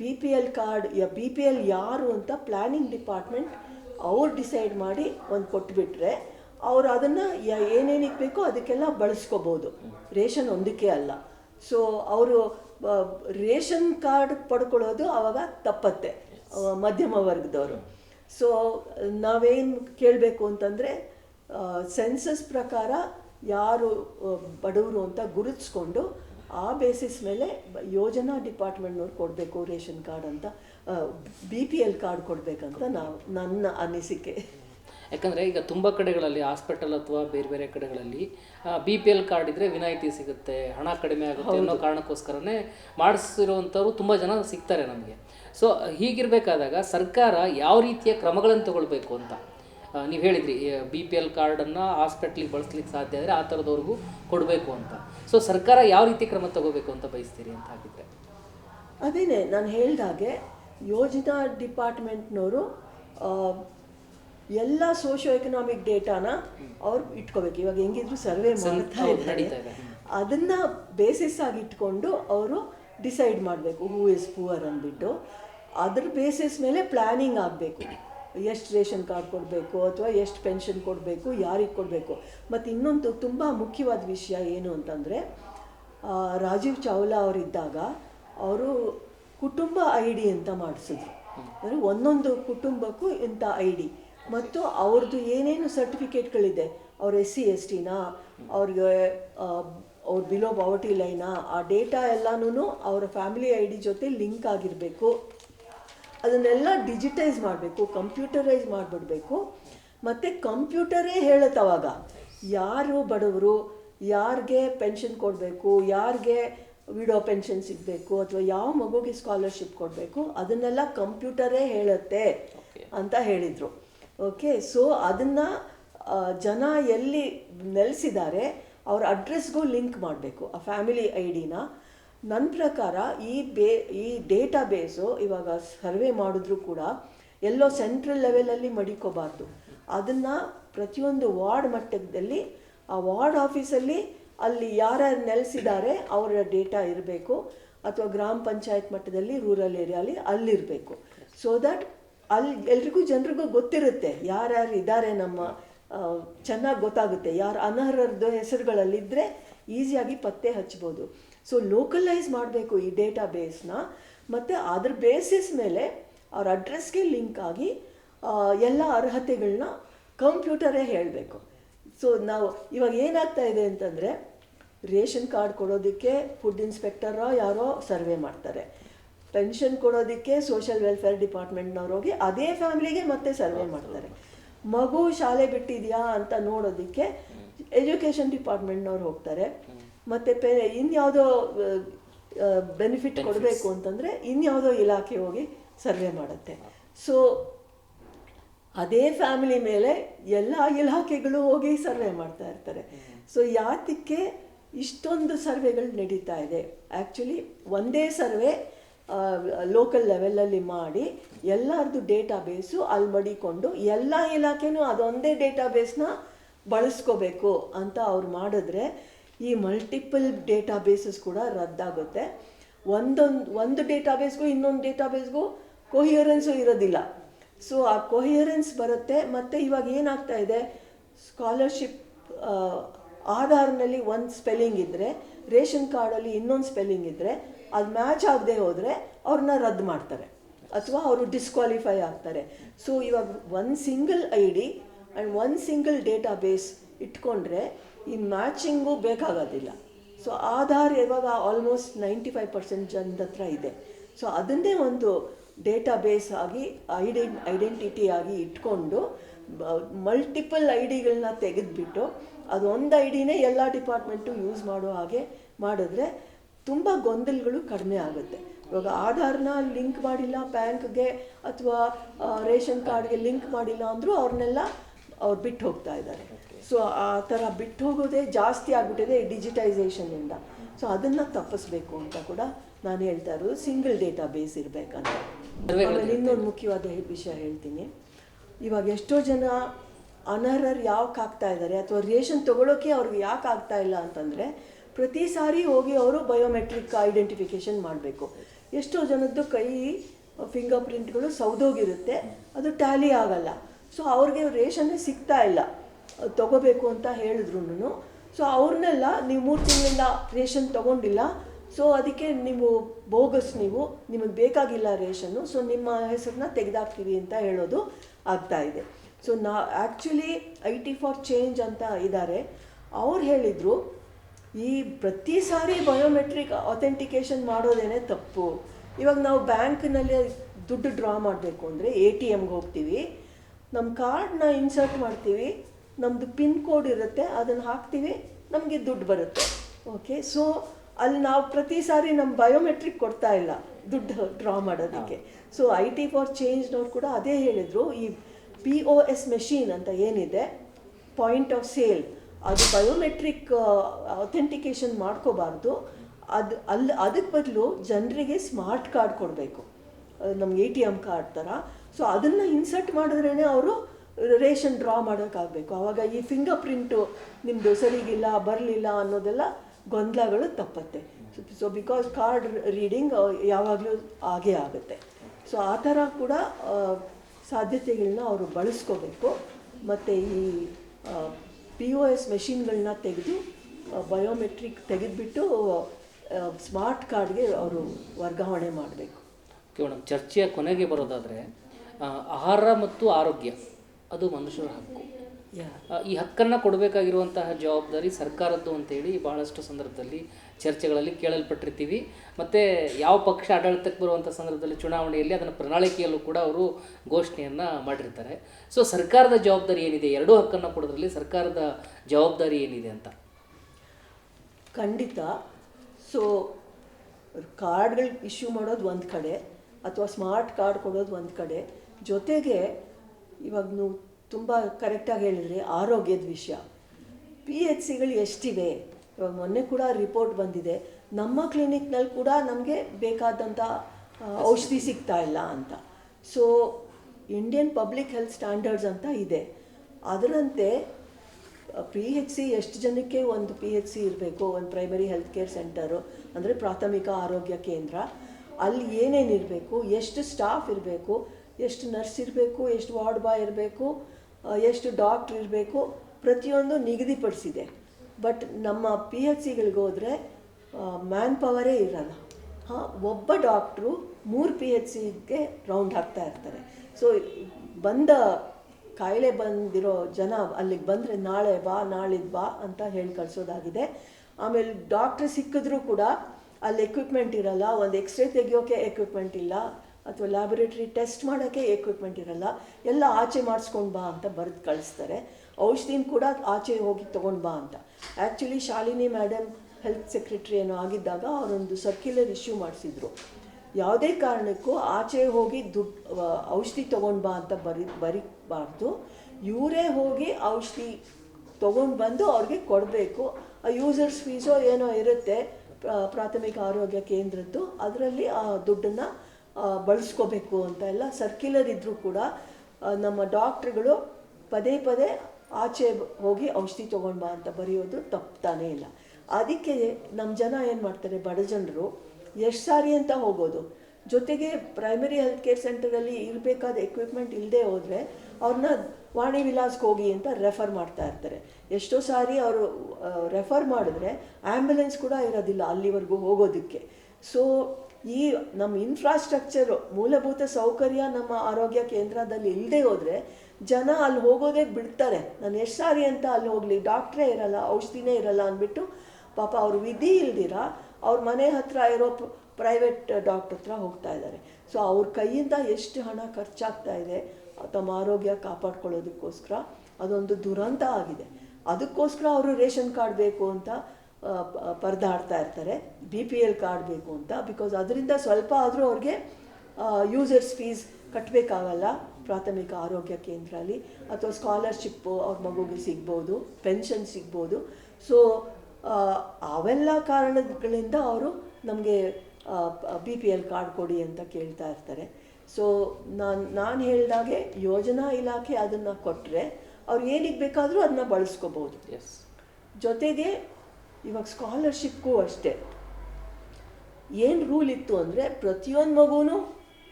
B P L card B P L ಯಾರು ಅಂತ ಪ್ಲ್ಯಾನಿಂಗ್ ಡಿಪಾರ್ಟ್ಮೆಂಟ್ ಅವ್ರು ಡಿಸೈಡ್ ಮಾಡಿ ಒಂದು ಕೊಟ್ಬಿಟ್ರೆ ಅವ್ರು ಅದನ್ನು ಏನೇನಿಗೆ ಬೇಕೋ ಅದಕ್ಕೆಲ್ಲ ಬಳಸ್ಕೋಬೋದು. ರೇಷನ್ ಒಂದಕ್ಕೆ ಅಲ್ಲ. ಸೊ ಅವರು ರೇಷನ್ ಕಾರ್ಡ್ ಪಡ್ಕೊಳ್ಳೋದು ಆವಾಗ ತಪ್ಪತ್ತೆ ಮಧ್ಯಮ ವರ್ಗದವರು. ಸೊ ನಾವೇನು ಕೇಳಬೇಕು ಅಂತಂದರೆ ಸೆನ್ಸಸ್ ಪ್ರಕಾರ ಯಾರು ಬಡವರು ಅಂತ ಗುರುತಿಸ್ಕೊಂಡು ಆ ಬೇಸಿಸ್ ಮೇಲೆ ಯೋಜನಾ ಡಿಪಾರ್ಟ್ಮೆಂಟ್ನವ್ರು ಕೊಡಬೇಕು ರೇಷನ್ ಕಾರ್ಡ್ ಅಂತ ಬಿ ಪಿ ಎಲ್ ಕಾರ್ಡ್ ಕೊಡಬೇಕಂತ ನಾವು, ನನ್ನ ಅನಿಸಿಕೆ. ಯಾಕಂದರೆ ಈಗ ತುಂಬ ಕಡೆಗಳಲ್ಲಿ ಹಾಸ್ಪಿಟಲ್ ಅಥವಾ ಬೇರೆ ಬೇರೆ ಕಡೆಗಳಲ್ಲಿ ಬಿ ಪಿ ಎಲ್ ಕಾರ್ಡ್ ಇದ್ದರೆ ವಿನಾಯಿತಿ ಸಿಗುತ್ತೆ ಹಣ ಕಡಿಮೆ ಆಗುತ್ತೆ ಅನ್ನೋ ಕಾರಣಕ್ಕೋಸ್ಕರನೇ ಮಾಡಿಸಿರುವಂಥವ್ರು ತುಂಬ ಜನ ಸಿಗ್ತಾರೆ ನಮಗೆ. ಸೊ ಹೀಗಿರಬೇಕಾದಾಗ ಸರ್ಕಾರ ಯಾವ ರೀತಿಯ ಕ್ರಮಗಳನ್ನು ತಗೊಳ್ಬೇಕು ಅಂತ? ನೀವು ಹೇಳಿದ್ರಿ ಬಿ ಪಿ ಎಲ್ ಕಾರ್ಡನ್ನು ಹಾಸ್ಪಿಟ್ಲಿಗೆ ಬಳಸ್ಲಿಕ್ಕೆ ಸಾಧ್ಯ ಆದರೆ ಆ ಥರದವ್ರಿಗೂ ಕೊಡಬೇಕು ಅಂತ. ಸೊ ಸರ್ಕಾರ ಯಾವ ರೀತಿ ಕ್ರಮ ತಗೋಬೇಕು ಅಂತ ಬಯಸ್ತೀರಿ ಅಂತ ಹಾಗಿದ್ರೆ? ಅದೇನೆ ನಾನು ಹೇಳಿದಾಗೆ ಯೋಜನಾ ಡಿಪಾರ್ಟ್ಮೆಂಟ್ನವರು ಎಲ್ಲ ಸೋಷಿಯೋ ಎಕನಾಮಿಕ್ ಡೇಟಾನ ಅವ್ರು ಇಟ್ಕೋಬೇಕು. ಇವಾಗ ಹೆಂಗಿದ್ರು ಸರ್ವೆ ಮಾಡ್ತಾ ಇದ್ದಾರೆ. ಅದನ್ನ ಬೇಸಿಸ್ ಆಗಿ ಇಟ್ಕೊಂಡು ಅವರು ಡಿಸೈಡ್ ಮಾಡಬೇಕು. ಹೂ ಇಸ್ ಪೂವರ್ ಅಂದ್ಬಿಟ್ಟು. ಅದ್ರ ಬೇಸಿಸ್ ಮೇಲೆ ಪ್ಲ್ಯಾನಿಂಗ್ ಆಗಬೇಕು. ಎಷ್ಟು ರೇಷನ್ ಕಾರ್ಡ್ ಕೊಡಬೇಕು ಅಥವಾ ಎಷ್ಟು ಪೆನ್ಷನ್ ಕೊಡಬೇಕು ಯಾರಿಗೆ ಕೊಡಬೇಕು. ಮತ್ತು ಇನ್ನೊಂದು ತುಂಬ ಮುಖ್ಯವಾದ ವಿಷಯ ಏನು ಅಂತಂದರೆ ರಾಜೀವ್ ಚಾವ್ಲಾ ಅವರಿದ್ದಾಗ ಅವರು ಕುಟುಂಬ ಐ ಡಿ ಅಂತ ಮಾಡಿಸಿದ್ರು. ಅಂದರೆ ಒಂದೊಂದು ಕುಟುಂಬಕ್ಕೂ ಇಂಥ ಐ ಡಿ ಮತ್ತು ಅವ್ರದ್ದು ಏನೇನು ಸರ್ಟಿಫಿಕೇಟ್ಗಳಿದೆ ಅವ್ರ ಎಸ್ ಸಿ ಎಸ್ ಟಿನಾ ಅವ್ರಿಗೆ ಅವ್ರ ಬಿಲೋ ಪಾವರ್ಟಿ ಲೈನಾ ಆ ಡೇಟಾ ಎಲ್ಲನೂ ಅವರ ಫ್ಯಾಮಿಲಿ ಐ ಡಿ ಜೊತೆ ಲಿಂಕ್ ಆಗಿರಬೇಕು. ಅದನ್ನೆಲ್ಲ ಡಿಜಿಟೈಸ್ ಮಾಡಬೇಕು ಕಂಪ್ಯೂಟರೈಸ್ ಮಾಡಿಬಿಡ್ಬೇಕು. ಮತ್ತು ಕಂಪ್ಯೂಟರೇ ಹೇಳುತ್ತೆ ಅವಾಗ ಯಾರು ಬಡವರು ಯಾರಿಗೆ ಪೆನ್ಷನ್ ಕೊಡಬೇಕು ಯಾರಿಗೆ ವಿಡೋ ಪೆನ್ಷನ್ ಸಿಗಬೇಕು ಅಥವಾ ಯಾವ ಮಗುಗೆ ಸ್ಕಾಲರ್ಶಿಪ್ ಕೊಡಬೇಕು ಅದನ್ನೆಲ್ಲ ಕಂಪ್ಯೂಟರೇ ಹೇಳುತ್ತೆ ಅಂತ ಹೇಳಿದರು. ಓಕೆ ಸೊ ಅದನ್ನು ಜನ ಎಲ್ಲಿ ನೆಲೆಸಿದ್ದಾರೆ, ಅವ್ರ ಅಡ್ರೆಸ್ಗೂ ಲಿಂಕ್ ಮಾಡಬೇಕು, ಆ ಫ್ಯಾಮಿಲಿ ಐ ಡಿನ ನನ್ನ ಪ್ರಕಾರ ಈ ಬೇ, ಈ ಡೇಟಾ ಬೇಸು ಇವಾಗ ಸರ್ವೆ ಮಾಡಿದ್ರು ಕೂಡ ಎಲ್ಲೋ ಸೆಂಟ್ರಲ್ ಲೆವೆಲಲ್ಲಿ ಮಡಿಕೋಬಾರ್ದು. ಅದನ್ನು ಪ್ರತಿಯೊಂದು ವಾರ್ಡ್ ಮಟ್ಟದಲ್ಲಿ, ಆ ವಾರ್ಡ್ ಆಫೀಸಲ್ಲಿ ಅಲ್ಲಿ ಯಾರ್ಯಾರು ನೆಲೆಸಿದ್ದಾರೆ ಅವರ ಡೇಟಾ ಇರಬೇಕು, ಅಥವಾ ಗ್ರಾಮ ಪಂಚಾಯತ್ ಮಟ್ಟದಲ್ಲಿ ರೂರಲ್ ಏರಿಯಾಲಿ ಅಲ್ಲಿರಬೇಕು. ಸೊ ದಟ್ ಅಲ್ಲಿ ಎಲ್ರಿಗೂ ಜನರಿಗೂ ಗೊತ್ತಿರುತ್ತೆ ಯಾರ್ಯಾರು ಇದ್ದಾರೆ ನಮ್ಮ ಚೆನ್ನಾಗಿ ಗೊತ್ತಾಗುತ್ತೆ. ಯಾರು ಅನರ್ಹರದ್ದು ಹೆಸರುಗಳಲ್ಲಿದ್ದರೆ ಈಸಿಯಾಗಿ ಪತ್ತೆ ಹಚ್ಬೋದು. ಸೊ ಲೋಕಲೈಸ್ ಮಾಡಬೇಕು ಈ ಡೇಟಾ ಬೇಸ್ನ ಮತ್ತು ಅದ್ರ ಬೇಸಿಸ್ ಮೇಲೆ ಅವ್ರ ಅಡ್ರೆಸ್ಗೆ ಲಿಂಕ್ ಆಗಿ ಎಲ್ಲ ಅರ್ಹತೆಗಳನ್ನ ಕಂಪ್ಯೂಟರೇ ಹೇಳಬೇಕು. ಸೊ ನಾವು ಇವಾಗ ಏನಾಗ್ತಾ ಇದೆ ಅಂತಂದರೆ, ರೇಷನ್ ಕಾರ್ಡ್ ಕೊಡೋದಕ್ಕೆ ಫುಡ್ ಇನ್ಸ್ಪೆಕ್ಟರೋ ಯಾರೋ ಸರ್ವೆ ಮಾಡ್ತಾರೆ. ಪೆನ್ಷನ್ ಕೊಡೋದಕ್ಕೆ ಸೋಷಿಯಲ್ ವೆಲ್ಫೇರ್ ಡಿಪಾರ್ಟ್ಮೆಂಟ್ನವ್ರು ಹೋಗಿ ಅದೇ ಫ್ಯಾಮಿಲಿಗೆ ಮತ್ತೆ ಸರ್ವೆ ಮಾಡ್ತಾರೆ. ಮಗು ಶಾಲೆ ಬಿಟ್ಟಿದೆಯಾ ಅಂತ ನೋಡೋದಕ್ಕೆ ಎಜುಕೇಷನ್ ಡಿಪಾರ್ಟ್ಮೆಂಟ್ನವ್ರು ಹೋಗ್ತಾರೆ. ಮತ್ತೆ ಪೆ ಇನ್ಯಾವುದೋ ಬೆನಿಫಿಟ್ ಕೊಡಬೇಕು ಅಂತಂದರೆ ಇನ್ಯಾವುದೋ ಇಲಾಖೆ ಹೋಗಿ ಸರ್ವೆ ಮಾಡುತ್ತೆ. ಸೊ ಅದೇ ಫ್ಯಾಮಿಲಿ ಮೇಲೆ ಎಲ್ಲ ಇಲಾಖೆಗಳು ಹೋಗಿ ಸರ್ವೆ ಮಾಡ್ತಾ ಇರ್ತಾರೆ. ಸೊ ಯಾತಕ್ಕೆ ಇಷ್ಟೊಂದು ಸರ್ವೆಗಳು ನಡೀತಾ ಇದೆ? ಆ್ಯಕ್ಚುಲಿ ಒಂದೇ ಸರ್ವೆ ಲೋಕಲ್ ಲೆವೆಲಲ್ಲಿ ಮಾಡಿ ಎಲ್ಲರದ್ದು ಡೇಟಾಬೇಸು ಅಲ್ಲಿ ಮಡಿಕೊಂಡು ಎಲ್ಲ ಇಲಾಖೆನೂ ಅದೊಂದೇ ಡೇಟಾಬೇಸ್ನ ಬಳಸ್ಕೋಬೇಕು ಅಂತ ಅವ್ರು ಮಾಡಿದ್ರೆ ಈ ಮಲ್ಟಿಪಲ್ ಡೇಟಾಬೇಸಸ್ ಕೂಡ ರದ್ದಾಗುತ್ತೆ. ಒಂದೊಂದು, ಒಂದು ಡೇಟಾಬೇಸ್ಗೂ ಇನ್ನೊಂದು ಡೇಟಾಬೇಸ್ಗೂ ಕೊಹಿಯರೆನ್ಸು ಇರೋದಿಲ್ಲ. ಸೊ ಆ ಕೊಹಿಯರೆನ್ಸ್ ಬರುತ್ತೆ. ಮತ್ತು ಇವಾಗ ಏನಾಗ್ತಾ ಇದೆ? ಸ್ಕಾಲರ್ಶಿಪ್ ಆಧಾರ್ನಲ್ಲಿ ಒಂದು ಸ್ಪೆಲ್ಲಿಂಗ್ ಇದ್ದರೆ ರೇಷನ್ ಕಾರ್ಡಲ್ಲಿ ಇನ್ನೊಂದು ಸ್ಪೆಲ್ಲಿಂಗ್ ಇದ್ದರೆ ಅದು ಮ್ಯಾಚ್ ಆಗದೆ ಹೋದರೆ ಅವ್ರನ್ನ ರದ್ದು ಮಾಡ್ತಾರೆ. ಅಥವಾ ಅವರು ಡಿಸ್ಕ್ವಾಲಿಫೈ ಆಗ್ತಾರೆ. ಸೊ ಇವಾಗ one single I D and one single database ಇಟ್ಕೊಂಡ್ರೆ ಈ ಮ್ಯಾಚಿಂಗು ಬೇಕಾಗೋದಿಲ್ಲ. ಸೊ ಆಧಾರ್ ಇವಾಗ ಆಲ್ಮೋಸ್ಟ್ ನೈಂಟಿ ಫೈವ್ ಪರ್ಸೆಂಟ್ ಜನದ ಹತ್ರ ಇದೆ. ಸೊ ಅದನ್ನೇ ಒಂದು ಡೇಟಾ ಬೇಸ್ ಆಗಿ ಐಡೆ ಐಡೆಂಟಿಟಿ ಆಗಿ ಇಟ್ಕೊಂಡು ಮಲ್ಟಿಪಲ್ ಐ ಡಿಗಳನ್ನ ತೆಗೆದುಬಿಟ್ಟು ಅದೊಂದು ಐ ಡಿನೇ ಎಲ್ಲ ಡಿಪಾರ್ಟ್ಮೆಂಟು ಯೂಸ್ ಮಾಡೋ ಹಾಗೆ ಮಾಡಿದ್ರೆ ತುಂಬ ಗೊಂದಲಗಳು ಕಡಿಮೆ ಆಗುತ್ತೆ. ಇವಾಗ ಆಧಾರ್ನ ಲಿಂಕ್ ಮಾಡಿಲ್ಲ ಬ್ಯಾಂಕ್ಗೆ ಅಥವಾ ರೇಷನ್ ಕಾರ್ಡ್ಗೆ ಲಿಂಕ್ ಮಾಡಿಲ್ಲ ಅಂದರೂ ಅವ್ರನ್ನೆಲ್ಲ ಅವ್ರು ಬಿಟ್ಟು ಹೋಗ್ತಾ ಇದ್ದಾರೆ. ಸೊ ಆ ಥರ ಬಿಟ್ಟು ಹೋಗೋದೇ ಜಾಸ್ತಿ ಆಗಿಬಿಟ್ಟಿದೆ ಡಿಜಿಟೈಸೇಷನಿಂದ ಸೊ ಅದನ್ನು ತಪ್ಪಿಸ್ಬೇಕು ಅಂತ ಕೂಡ ನಾನು ಹೇಳ್ತಾ ಇರೋದು. ಸಿಂಗಲ್ ಡೇಟಾ ಬೇಸ್ ಇರಬೇಕಂತ ಆಮೇಲೆ ಇನ್ನೊಂದು ಮುಖ್ಯವಾದ ವಿಷಯ ಹೇಳ್ತೀನಿ. ಇವಾಗ ಎಷ್ಟೋ ಜನ ಅನರ್ಹರು ಯಾಕೆ ಆಗ್ತಾ ಇದ್ದಾರೆ ಅಥವಾ ರೇಷನ್ ತೊಗೊಳೋಕೆ ಅವ್ರಿಗೆ ಯಾಕೆ ಆಗ್ತಾ ಇಲ್ಲ ಅಂತಂದರೆ ಪ್ರತಿ ಸಾರಿ ಹೋಗಿ ಅವರು ಬಯೋಮೆಟ್ರಿಕ್ ಐಡೆಂಟಿಫಿಕೇಷನ್ ಮಾಡಬೇಕು. ಎಷ್ಟೋ ಜನದ್ದು ಕೈ ಫಿಂಗರ್ ಪ್ರಿಂಟ್ಗಳು ಸೌದೋಗಿರುತ್ತೆ. ಅದು ಟ್ಯಾಲಿ ಆಗಲ್ಲ. ಸೊ ಅವ್ರಿಗೆ ರೇಷನ್ನೇ ಸಿಗ್ತಾ ಇಲ್ಲ. ತಗೋಬೇಕು ಅಂತ ಹೇಳಿದ್ರು ಸೊ ಅವ್ರನ್ನೆಲ್ಲ ನೀವು ಮೂರು ತಿಂಗಳಿಂದ ರೇಷನ್ ತೊಗೊಂಡಿಲ್ಲ. ಸೊ ಅದಕ್ಕೆ ನೀವು ಬೋಗಸ್ ನೀವು, ನಿಮಗೆ ಬೇಕಾಗಿಲ್ಲ ರೇಷನ್ನು. ಸೊ ನಿಮ್ಮ ಹೆಸರನ್ನ ತೆಗೆದಾಕ್ತೀವಿ ಅಂತ ಹೇಳೋದು ಆಗ್ತಾ ಇದೆ. ಸೊ ನಾ actually I T for change ಅಂತ ಇದ್ದಾರೆ ಅವ್ರು ಹೇಳಿದರು ಈ ಪ್ರತಿ ಸಾರಿ ಬಯೋಮೆಟ್ರಿಕ್ ಅಥೆಂಟಿಕೇಷನ್ ಮಾಡೋದೇನೆ ತಪ್ಪು. ಇವಾಗ ನಾವು ಬ್ಯಾಂಕ್ನಲ್ಲಿ ದುಡ್ಡು ಡ್ರಾ ಮಾಡಬೇಕು ಅಂದರೆ ಎ ಟಿ ಎಮ್ಗೆ ಹೋಗ್ತೀವಿ. ನಮ್ಮ ಕಾರ್ಡ್ನ ಇನ್ಸರ್ಟ್ ಮಾಡ್ತೀವಿ. ನಮ್ಮದು ಪಿನ್ ಕೋಡ್ ಇರುತ್ತೆ ಅದನ್ನು ಹಾಕ್ತೀವಿ ನಮಗೆ ದುಡ್ಡು ಬರುತ್ತೆ. ಓಕೆ ಸೊ ಅಲ್ಲಿ ನಾವು ಪ್ರತಿ ಸಾರಿ ನಮ್ಮ ಬಯೋಮೆಟ್ರಿಕ್ ಕೊಡ್ತಾ ಇಲ್ಲ ದುಡ್ಡು ಡ್ರಾ ಮಾಡೋದಕ್ಕೆ. ಸೊ ಐ ಟಿ ಫಾರ್ ಚೇಂಜ್ನವ್ರು ಕೂಡ ಅದೇ ಹೇಳಿದರು ಈ ಪಿ ಒ ಎಸ್ ಮೆಷಿನ್ ಅಂತ ಏನಿದೆ? ಪಾಯಿಂಟ್ ಆಫ್ ಸೇಲ್ ಅದು ಬಯೋಮೆಟ್ರಿಕ್ ಅಥೆಂಟಿಕೇಶನ್ ಮಾಡ್ಕೋಬಾರ್ದು. ಅದು ಅಲ್ಲಿ ಅದಕ್ಕೆ ಬದಲು ಜನರಿಗೆ ಸ್ಮಾರ್ಟ್ ಕಾರ್ಡ್ ಕೊಡಬೇಕು. ನಮ್ಗೆ ಎ ಟಿ ಎಂ ಕಾರ್ಡ್ ಥರ ಸೊ ಅದನ್ನು ಇನ್ಸರ್ಟ್ ಮಾಡಿದ್ರೇ ಅವರು ರೇಷನ್ ಡ್ರಾ ಮಾಡೋಕ್ಕಾಗಬೇಕು. ಆವಾಗ ಈ ಫಿಂಗರ್ ಪ್ರಿಂಟು ನಿಮ್ಮದು ಸರಿಗಿಲ್ಲ, ಬರಲಿಲ್ಲ ಅನ್ನೋದೆಲ್ಲ ಗೊಂದಲಗಳು ತಪ್ಪತ್ತೆ. ಸೊ ಬಿಕಾಸ್ ಕಾರ್ಡ್ ರೀಡಿಂಗ್ ಯಾವಾಗಲೂ ಆಗೇ ಆಗುತ್ತೆ. ಸೊ ಆ ಥರ ಕೂಡ ಸಾಧ್ಯತೆಗಳನ್ನ ಅವರು ಬಳಸ್ಕೋಬೇಕು. ಮತ್ತು ಈ ಪಿ ಒ ಎಸ್ ಮೆಷಿನ್ಗಳನ್ನ ತೆಗೆದು ಬಯೋಮೆಟ್ರಿಕ್ ತೆಗೆದುಬಿಟ್ಟು ಸ್ಮಾರ್ಟ್ ಕಾರ್ಡ್ಗೆ ಅವರು ವರ್ಗಾವಣೆ ಮಾಡಬೇಕು. ಓಕೆ ಮೇಡಮ್ ಚರ್ಚೆಯ ಕೊನೆಗೆ ಬರೋದಾದರೆ ಆಹಾರ ಮತ್ತು ಆರೋಗ್ಯ ಅದು ಮನುಷ್ಯರ ಹಕ್ಕು. ಯಾ. ಈ ಹಕ್ಕನ್ನು ಕೊಡಬೇಕಾಗಿರುವಂತಹ ಜವಾಬ್ದಾರಿ ಸರ್ಕಾರದ್ದು ಅಂತೇಳಿ ಭಾಳಷ್ಟು ಸಂದರ್ಭದಲ್ಲಿ ಚರ್ಚೆಗಳಲ್ಲಿ ಕೇಳಲ್ಪಟ್ಟಿರ್ತೀವಿ. ಮತ್ತು ಯಾವ ಪಕ್ಷ ಆಡಳಿತಕ್ಕೆ ಬರುವಂಥ ಸಂದರ್ಭದಲ್ಲಿ ಚುನಾವಣೆಯಲ್ಲಿ ಅದನ್ನು ಪ್ರಣಾಳಿಕೆಯಲ್ಲೂ ಕೂಡ ಅವರು ಘೋಷಣೆಯನ್ನು ಮಾಡಿರ್ತಾರೆ. ಸೊ ಸರ್ಕಾರದ ಜವಾಬ್ದಾರಿ ಏನಿದೆ? ಎರಡೂ ಹಕ್ಕನ್ನು ಕೊಡೋದ್ರಲ್ಲಿ ಸರ್ಕಾರದ ಜವಾಬ್ದಾರಿ ಏನಿದೆ ಅಂತ? ಖಂಡಿತ. ಸೊ ಕಾರ್ಡ್ಗಳು ಇಶ್ಯೂ ಮಾಡೋದು ಒಂದು ಕಡೆ ಅಥವಾ ಸ್ಮಾರ್ಟ್ ಕಾರ್ಡ್ ಕೊಡೋದು ಒಂದು ಕಡೆ. ಜೊತೆಗೆ ಇವಾಗ ನೀವು ತುಂಬ ಕರೆಕ್ಟಾಗಿ ಹೇಳಿದ್ರಿ, ಆರೋಗ್ಯದ ವಿಷಯ. ಪಿ ಎಚ್ ಸಿಗಳು ಎಷ್ಟಿವೆ? ಇವಾಗ ಮೊನ್ನೆ ಕೂಡ ರಿಪೋರ್ಟ್ ಬಂದಿದೆ. ನಮ್ಮ ಕ್ಲಿನಿಕ್ನಲ್ಲಿ ಕೂಡ ನಮಗೆ ಬೇಕಾದಂಥ ಔಷಧಿ ಸಿಗ್ತಾ ಇಲ್ಲ ಅಂತ. So Indian public health standards ಅಂತ ಇದೆ. ಅದರಂತೆ ಪಿ ಹೆಚ್ ಸಿ ಎಷ್ಟು ಜನಕ್ಕೆ ಒಂದು ಪಿ ಹೆಚ್ ಸಿ ಇರಬೇಕು, ಒಂದು ಪ್ರೈಮರಿ ಹೆಲ್ತ್ ಕೇರ್ ಸೆಂಟರು ಅಂದರೆ ಪ್ರಾಥಮಿಕ ಆರೋಗ್ಯ ಕೇಂದ್ರ, ಅಲ್ಲಿ ಏನೇನು ಇರಬೇಕು, ಎಷ್ಟು ಸ್ಟಾಫ್ ಇರಬೇಕು, ಎಷ್ಟು ನರ್ಸ್ ಇರಬೇಕು, ಎಷ್ಟು ವಾರ್ಡ್ ಬಾಯ್ ಇರಬೇಕು ಎಷ್ಟು ಡಾಕ್ಟ್ರ್ ಇರಬೇಕು, ಪ್ರತಿಯೊಂದು ನಿಗದಿಪಡಿಸಿದೆ. ಬಟ್ ನಮ್ಮ ಪಿ ಎಚ್ ಸಿಗಳಿಗೆ ಹೋದರೆ ಮ್ಯಾನ್ ಪವರೇ ಇರಲ್ಲ. ಹಾಂ, ಒಬ್ಬ ಡಾಕ್ಟ್ರು ಮೂರು ಪಿ ಎಚ್ ಸಿಗೆ ರೌಂಡ್ ಹಾಕ್ತಾ ಇರ್ತಾರೆ. ಸೊ ಬಂದ ಕಾಯಿಲೆ ಬಂದಿರೋ ಜನ ಅಲ್ಲಿಗೆ ಬಂದರೆ, ನಾಳೆ ಬಾ ನಾಳಿದ್ದು ಬಾ ಅಂತ ಹೇಳಿ ಕಳಿಸೋದಾಗಿದೆ. ಆಮೇಲೆ ಡಾಕ್ಟ್ರ್ ಸಿಕ್ಕಿದ್ರೂ ಕೂಡ ಅಲ್ಲಿ ಎಕ್ವಿಪ್ಮೆಂಟ್ ಇರಲ್ಲ, ಒಂದು ಎಕ್ಸ್ರೇ ತೆಗಿಯೋಕೆ ಎಕ್ವಿಪ್ಮೆಂಟ್ ಇಲ್ಲ, ಅಥವಾ ಲ್ಯಾಬೊರೇಟ್ರಿ ಟೆಸ್ಟ್ ಮಾಡೋಕ್ಕೆ ಎಕ್ವಿಪ್ಮೆಂಟ್ ಇರಲ್ಲ, ಎಲ್ಲ ಆಚೆ ಮಾಡಿಸ್ಕೊಂಡು ಬಾ ಅಂತ ಬರೆದು ಕಳಿಸ್ತಾರೆ. ಔಷಧಿನ ಕೂಡ ಆಚೆ ಹೋಗಿ ತೊಗೊಂಡು ಬಾ ಅಂತ. Actually Shalini madam health secretary ಏನೋ ಆಗಿದ್ದಾಗ ಅವರೊಂದು ಸರ್ಕ್ಯುಲರ್ ಇಶ್ಯೂ ಮಾಡಿಸಿದ್ರು. ಯಾವುದೇ ಕಾರಣಕ್ಕೂ ಆಚೆ ಹೋಗಿ ದುಡ್ಡು ಔಷಧಿ ತೊಗೊಂಡು ಬಾ ಅಂತ ಬರಿ, ಬರಿಬಾರ್ದು. ಇವರೇ ಹೋಗಿ ಔಷಧಿ ತೊಗೊಂಡು ಬಂದು ಅವ್ರಿಗೆ ಕೊಡಬೇಕು. ಆ ಯೂಸರ್ಸ್ ಫೀಸೋ ಏನೋ ಇರುತ್ತೆ ಪ್ರಾಥಮಿಕ ಆರೋಗ್ಯ ಕೇಂದ್ರದ್ದು, ಅದರಲ್ಲಿ ಆ ದುಡ್ಡನ್ನು ಬಳಸ್ಕೋಬೇಕು ಅಂತ ಎಲ್ಲ ಸರ್ಕ್ಯುಲರ್ ಇದ್ದರೂ ಕೂಡ ನಮ್ಮ ಡಾಕ್ಟ್ರುಗಳು ಪದೇ ಪದೇ ಆಚೆ ಹೋಗಿ ಔಷಧಿ ತೊಗೊಂಡು ಬಾ ಅಂತ ಬರೆಯೋದು ತಪ್ತಾನೇ ಇಲ್ಲ. ಅದಕ್ಕೆ ನಮ್ಮ ಜನ ಏನು ಮಾಡ್ತಾರೆ, ಬಡ ಜನರು ಎಷ್ಟು ಸಾರಿ ಅಂತ ಹೋಗೋದು. ಜೊತೆಗೆ ಪ್ರೈಮರಿ ಹೆಲ್ತ್ ಕೇರ್ ಸೆಂಟರಲ್ಲಿ ಇರಬೇಕಾದ ಎಕ್ವಿಪ್ಮೆಂಟ್ ಇಲ್ಲದೆ ಹೋದರೆ ಅವ್ರನ್ನ ವಾಣಿ ವಿಲಾಸ್ಗೆ ಹೋಗಿ ಅಂತ ರೆಫರ್ ಮಾಡ್ತಾ ಇರ್ತಾರೆ. ಎಷ್ಟೋ ಸಾರಿ ಅವರು ರೆಫರ್ ಮಾಡಿದ್ರೆ ಆ್ಯಂಬುಲೆನ್ಸ್ ಕೂಡ ಇರೋದಿಲ್ಲ ಅಲ್ಲಿವರೆಗೂ ಹೋಗೋದಕ್ಕೆ. ಸೊ ಈ ನಮ್ಮ ಇನ್ಫ್ರಾಸ್ಟ್ರಕ್ಚರು ಮೂಲಭೂತ ಸೌಕರ್ಯ ನಮ್ಮ ಆರೋಗ್ಯ ಕೇಂದ್ರದಲ್ಲಿ ಇಲ್ಲದೆ ಹೋದರೆ ಜನ ಅಲ್ಲಿ ಹೋಗೋದೇ ಬಿಡ್ತಾರೆ. ನಾನು ಎಷ್ಟು ಸಾರಿ ಅಂತ ಅಲ್ಲಿ ಹೋಗಲಿ, ಡಾಕ್ಟ್ರೇ ಇರಲ್ಲ, ಔಷಧಿನೇ ಇರಲ್ಲ ಅಂದ್ಬಿಟ್ಟು ಪಾಪ ಅವ್ರ ವಿಧಿ ಇಲ್ದಿರ, ಅವ್ರ ಮನೆ ಹತ್ರ ಇರೋ ಪ್ರೈವೇಟ್ ಡಾಕ್ಟರ್ ಹತ್ರ ಹೋಗ್ತಾ ಇದ್ದಾರೆ ಸೊ ಅವ್ರ ಕೈಯಿಂದ ಎಷ್ಟು ಹಣ ಖರ್ಚಾಗ್ತಾ ಇದೆ, ತಮ್ಮ ಆರೋಗ್ಯ ಕಾಪಾಡ್ಕೊಳ್ಳೋದಕ್ಕೋಸ್ಕರ, ಅದೊಂದು ದುರಂತ ಆಗಿದೆ. ಅದಕ್ಕೋಸ್ಕರ ಅವರು ರೇಷನ್ ಕಾರ್ಡ್ ಬೇಕು ಅಂತ ಪರ್ದಾಡ್ತಾ ಇರ್ತಾರೆ. ಬಿ ಪಿ ಎಲ್ ಕಾರ್ಡ್ ಬೇಕು ಅಂತ ಬಿಕಾಸ್ ಅದರಿಂದ ಸ್ವಲ್ಪ ಆದರೂ ಅವ್ರಿಗೆ ಯೂಸರ್ಸ್ ಫೀಸ್ ಕಟ್ಟಬೇಕಾಗಲ್ಲ ಪ್ರಾಥಮಿಕ ಆರೋಗ್ಯ ಕೇಂದ್ರಲ್ಲಿ ಅಥವಾ ಸ್ಕಾಲರ್ಶಿಪ್ಪು ಅವ್ರ ಮಗುಗೆ ಸಿಗ್ಬೋದು ಪೆನ್ಷನ್ ಸಿಗ್ಬೋದು. ಸೊ ಅವೆಲ್ಲ ಕಾರಣಗಳಿಂದ ಅವರು ನಮಗೆ ಬಿ ಪಿ ಎಲ್ ಕಾರ್ಡ್ ಕೊಡಿ ಅಂತ ಕೇಳ್ತಾ ಇರ್ತಾರೆ. ಸೊ ನಾನು ನಾನು ಹೇಳಿದಾಗೆ ಯೋಜನಾ ಇಲಾಖೆ ಅದನ್ನು ಕೊಟ್ಟರೆ ಅವ್ರು ಏನಿಗೆ ಬೇಕಾದರೂ ಅದನ್ನ ಬಳಸ್ಕೋಬೋದು. ಎಸ್ ಜೊತೆಗೆ ಇವಾಗ ಸ್ಕಾಲರ್ಶಿಪ್ಗೂ ಅಷ್ಟೇ. ಏನು ರೂಲ್ ಇತ್ತು ಅಂದರೆ ಪ್ರತಿಯೊಂದು ಮಗುನೂ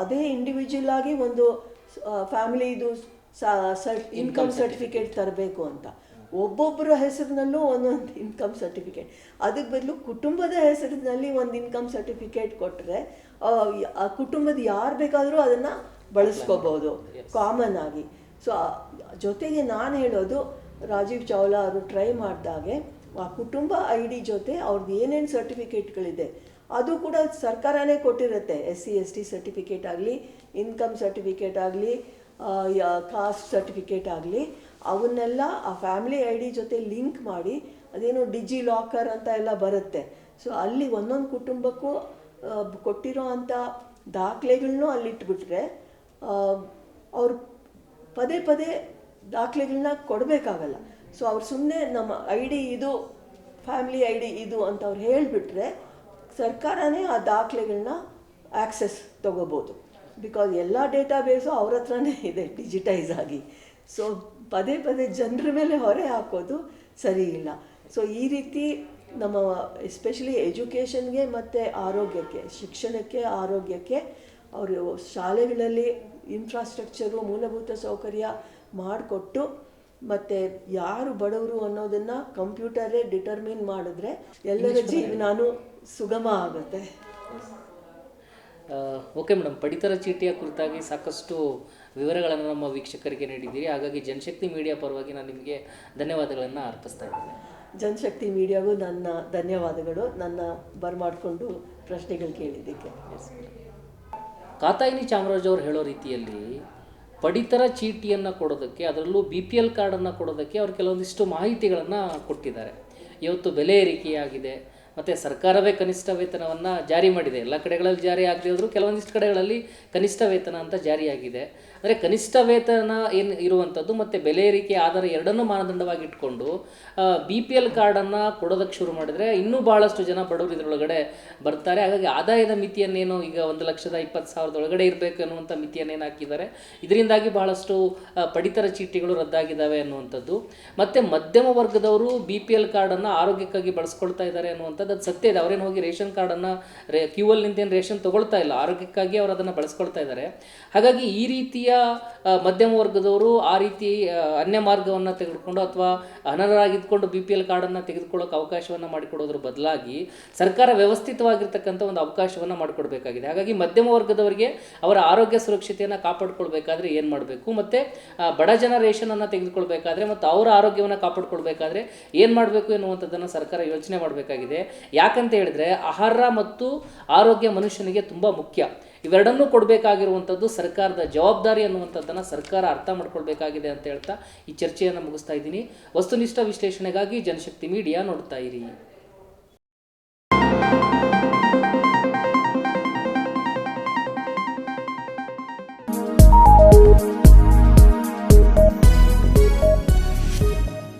ಅದೇ ಇಂಡಿವಿಜುವಲ್ ಆಗಿ ಒಂದು ಫ್ಯಾಮಿಲಿದು ಸರ್ ಇನ್ಕಮ್ ಸರ್ಟಿಫಿಕೇಟ್ ತರಬೇಕು ಅಂತ. ಒಬ್ಬೊಬ್ಬರ ಹೆಸರಿನಲ್ಲೂ ಒಂದೊಂದು ಇನ್ಕಮ್ ಸರ್ಟಿಫಿಕೇಟ್ ಅದಕ್ಕೆ ಬದಲು ಕುಟುಂಬದ ಹೆಸರಿನಲ್ಲಿ ಒಂದು ಇನ್ಕಮ್ ಸರ್ಟಿಫಿಕೇಟ್ ಕೊಟ್ಟರೆ ಆ ಕುಟುಂಬದ ಯಾರು ಬೇಕಾದರೂ ಅದನ್ನು ಬಳಸ್ಕೋಬೋದು. ಕಾಮನ್ ಆಗಿ. ಸೊ ಜೊತೆಗೆ ನಾನು ಹೇಳೋದು ರಾಜೀವ್ ಚಾವ್ಲಾ ಅವರು ಟ್ರೈ ಮಾಡಿದಾಗೆ ಆ ಕುಟುಂಬ ಐ ಡಿ ಜೊತೆ ಅವ್ರದ್ದು ಏನೇನು ಸರ್ಟಿಫಿಕೇಟ್ಗಳಿದೆ ಅದು ಕೂಡ ಸರ್ಕಾರನೇ ಕೊಟ್ಟಿರುತ್ತೆ, S C, S T certificate ಆಗಲಿ, ಇನ್ಕಮ್ ಸರ್ಟಿಫಿಕೇಟ್ ಆಗಲಿ ಕಾಸ್ಟ್ ಸರ್ಟಿಫಿಕೇಟ್ ಆಗಲಿ, ಅವನ್ನೆಲ್ಲ ಆ ಫ್ಯಾಮಿಲಿ ಐ ಡಿ ಜೊತೆ ಲಿಂಕ್ ಮಾಡಿ ಅದೇನು ಡಿಜಿ ಲಾಕರ್ ಅಂತ ಎಲ್ಲ ಬರುತ್ತೆ. ಸೊ, ಅಲ್ಲಿ ಒಂದೊಂದು ಕುಟುಂಬಕ್ಕೂ ಕೊಟ್ಟಿರೋ ಅಂಥ ದಾಖಲೆಗಳನ್ನೂ ಅಲ್ಲಿಟ್ಬಿಟ್ರೆ ಅವ್ರು ಪದೇ ಪದೇ ದಾಖಲೆಗಳನ್ನ ಕೊಡಬೇಕಾಗಲ್ಲ. ಸೊ, ಅವ್ರು ಸುಮ್ಮನೆ ನಮ್ಮ ಐ ಡಿ ಇದು, ಫ್ಯಾಮಿಲಿ ಐ ಡಿ ಇದು ಅಂತ ಅವ್ರು ಹೇಳಿಬಿಟ್ರೆ ಸರ್ಕಾರನೇ ಆ ದಾಖಲೆಗಳನ್ನ ಆ್ಯಕ್ಸೆಸ್ ತಗೋಬೋದು. ಬಿಕಾಸ್ ಎಲ್ಲ ಡೇಟಾಬೇಸು ಅವ್ರ ಹತ್ರನೇ ಇದೆ ಡಿಜಿಟೈಸ್ ಆಗಿ. ಸೊ ಪದೇ ಪದೇ ಜನರ ಮೇಲೆ ಹೊರೆ ಹಾಕೋದು ಸರಿ ಇಲ್ಲ. ಸೊ ಈ ರೀತಿ ನಮ್ಮ ಎಸ್ಪೆಷಲಿ ಎಜುಕೇಷನ್ಗೆ ಮತ್ತು ಆರೋಗ್ಯಕ್ಕೆ ಶಿಕ್ಷಣಕ್ಕೆ ಆರೋಗ್ಯಕ್ಕೆ ಅವರು ಶಾಲೆಗಳಲ್ಲಿ ಇನ್ಫ್ರಾಸ್ಟ್ರಕ್ಚರು ಮೂಲಭೂತ ಸೌಕರ್ಯ ಮಾಡಿಕೊಟ್ಟು ಮತ್ತು ಯಾರು ಬಡವರು ಅನ್ನೋದನ್ನು ಕಂಪ್ಯೂಟರೇ ಡಿಟರ್ಮಿನ್ ಮಾಡಿದ್ರೆ ಎಲ್ಲರ ಜೀವನಾನು ಸುಗಮ ಆಗುತ್ತೆ ಓಕೆ ಮೇಡಮ್ ಪಡಿತರ ಚೀಟಿಯ ಕುರಿತಾಗಿ ಸಾಕಷ್ಟು ವಿವರಗಳನ್ನು ನಮ್ಮ ವೀಕ್ಷಕರಿಗೆ ನೀಡಿದ್ದೀರಿ. ಹಾಗಾಗಿ ಜನಶಕ್ತಿ ಮೀಡಿಯಾ ಪರವಾಗಿ ನಾನು ನಿಮಗೆ ಧನ್ಯವಾದಗಳನ್ನು ಅರ್ಪಿಸ್ತಾ ಇದ್ದೇನೆ. ಜನಶಕ್ತಿ ಮೀಡಿಯಾಗೂ ನನ್ನ ಧನ್ಯವಾದಗಳು. ನನ್ನ ಬರಮಾಡಿಕೊಂಡು ಪ್ರಶ್ನೆಗಳು ಕೇಳಿದ್ದಕ್ಕೆ. ಕಾತಾಯಿನಿ ಚಾಮರಾಜ್ ಅವರು ಹೇಳೋ ರೀತಿಯಲ್ಲಿ ಪಡಿತರ ಚೀಟಿಯನ್ನು ಕೊಡೋದಕ್ಕೆ ಅದರಲ್ಲೂ ಬಿ ಪಿ ಎಲ್ ಕಾರ್ಡನ್ನು ಕೊಡೋದಕ್ಕೆ ಅವರು ಕೆಲವೊಂದಿಷ್ಟು ಮಾಹಿತಿಗಳನ್ನು ಕೊಟ್ಟಿದ್ದಾರೆ. ಇವತ್ತು ಬೆಲೆ ಏರಿಕೆಯಾಗಿದೆ. ಮತ್ತು ಸರ್ಕಾರವೇ ಕನಿಷ್ಠ ವೇತನವನ್ನು ಜಾರಿ ಮಾಡಿದೆ. ಎಲ್ಲ ಕಡೆಗಳಲ್ಲಿ ಜಾರಿ ಆಗದೆ ಹೋದರೂ ಕೆಲವೊಂದಿಷ್ಟು ಕಡೆಗಳಲ್ಲಿ ಕನಿಷ್ಠ ವೇತನ ಅಂತ ಜಾರಿಯಾಗಿದೆ. ಅಂದರೆ ಕನಿಷ್ಠ ವೇತನ ಏನು ಇರುವಂಥದ್ದು ಮತ್ತು ಬೆಲೆ ಏರಿಕೆ ಆಧಾರ ಎರಡನ್ನೂ ಮಾನದಂಡವಾಗಿ ಇಟ್ಕೊಂಡು ಬಿ ಪಿ ಎಲ್ ಕಾರ್ಡನ್ನು ಕೊಡೋದಕ್ಕೆ ಶುರು ಮಾಡಿದರೆ ಇನ್ನೂ ಭಾಳಷ್ಟು ಜನ ಬಡವರು ಇದರೊಳಗಡೆ ಬರ್ತಾರೆ. ಹಾಗಾಗಿ ಆದಾಯದ ಮಿತಿಯನ್ನೇನು ಈಗ ಒಂದು ಲಕ್ಷದ ಇಪ್ಪತ್ತು ಸಾವಿರದ ಒಳಗಡೆ ಇರಬೇಕು ಅನ್ನುವಂಥ ಮಿತಿಯನ್ನೇನು ಹಾಕಿದ್ದಾರೆ. ಇದರಿಂದಾಗಿ ಬಹಳಷ್ಟು ಆ, ಪಡಿತರ ಚೀಟಿಗಳು ರದ್ದಾಗಿದ್ದಾವೆ ಅನ್ನುವಂಥದ್ದು. ಮತ್ತು ಮಧ್ಯಮ ವರ್ಗದವರು ಬಿ ಪಿ ಎಲ್ ಕಾರ್ಡನ್ನು ಆರೋಗ್ಯಕ್ಕಾಗಿ ಬಳಸ್ಕೊಳ್ತಾ ಇದ್ದಾರೆ ಅನ್ನುವಂಥದ್ದು. ಅದು ಸತ್ಯ ಇದೆ. ಅವರೇನು ಹೋಗಿ ರೇಷನ್ ಕಾರ್ಡನ್ನು ರೇ ಕ್ಯೂ ರೇಷನ್ ತೊಗೊಳ್ತಾ ಇಲ್ಲ. ಆರೋಗ್ಯಕ್ಕಾಗಿ ಅವರು ಅದನ್ನು ಬಳಸ್ಕೊಳ್ತಾ ಇದ್ದಾರೆ. ಹಾಗಾಗಿ ಈ ರೀತಿಯ ಮಧ್ಯಮ ವರ್ಗದವರು ಆ ರೀತಿ ಅನ್ಯ ಮಾರ್ಗವನ್ನು ತೆಗೆದುಕೊಂಡು ಅಥವಾ ಅನರ್ಹರಾಗಿದ್ದುಕೊಂಡು ಬಿ ಪಿ ಎಲ್ ಕಾರ್ಡನ್ನು ತೆಗೆದುಕೊಳ್ಳೋಕೆ ಅವಕಾಶವನ್ನು ಮಾಡಿಕೊಡೋದ್ರ ಬದಲಾಗಿ ಸರ್ಕಾರ ವ್ಯವಸ್ಥಿತವಾಗಿರ್ತಕ್ಕಂಥ ಒಂದು ಅವಕಾಶವನ್ನು ಮಾಡಿಕೊಡ್ಬೇಕಾಗಿದೆ. ಹಾಗಾಗಿ ಮಧ್ಯಮ ವರ್ಗದವರಿಗೆ ಅವರ ಆರೋಗ್ಯ ಸುರಕ್ಷತೆಯನ್ನು ಕಾಪಾಡಿಕೊಳ್ಬೇಕಾದ್ರೆ ಏನು ಮಾಡಬೇಕು? ಮತ್ತು ಬಡ ಜನ ರೇಷನನ್ನು ತೆಗೆದುಕೊಳ್ಬೇಕಾದ್ರೆ ಮತ್ತು ಅವರ ಆರೋಗ್ಯವನ್ನು ಕಾಪಾಡಿಕೊಳ್ಬೇಕಾದ್ರೆ ಏನು ಮಾಡಬೇಕು ಎನ್ನುವಂಥದ್ದನ್ನು ಸರ್ಕಾರ ಯೋಚನೆ ಮಾಡಬೇಕಾಗಿದೆ. ಯಾಕಂತ ಹೇಳಿದ್ರೆ ಆಹಾರ ಮತ್ತು ಆರೋಗ್ಯ ಮನುಷ್ಯನಿಗೆ ತುಂಬ ಮುಖ್ಯ. ಇವೆರಡನ್ನೂ ಕೊಡಬೇಕಾಗಿರುವಂಥದ್ದು ಸರ್ಕಾರದ ಜವಾಬ್ದಾರಿ ಅನ್ನುವಂಥದ್ದನ್ನು ಸರ್ಕಾರ ಅರ್ಥ ಮಾಡ್ಕೊಳ್ಬೇಕಾಗಿದೆ ಅಂತ ಹೇಳ್ತಾ ಈ ಚರ್ಚೆಯನ್ನು ಮುಗಿಸ್ತಾ ಇದ್ದೀನಿ. ವಸ್ತುನಿಷ್ಠ ವಿಶ್ಲೇಷಣೆಗಾಗಿ ಜನಶಕ್ತಿ ಮೀಡಿಯಾ ನೋಡ್ತಾ ಇರಿ.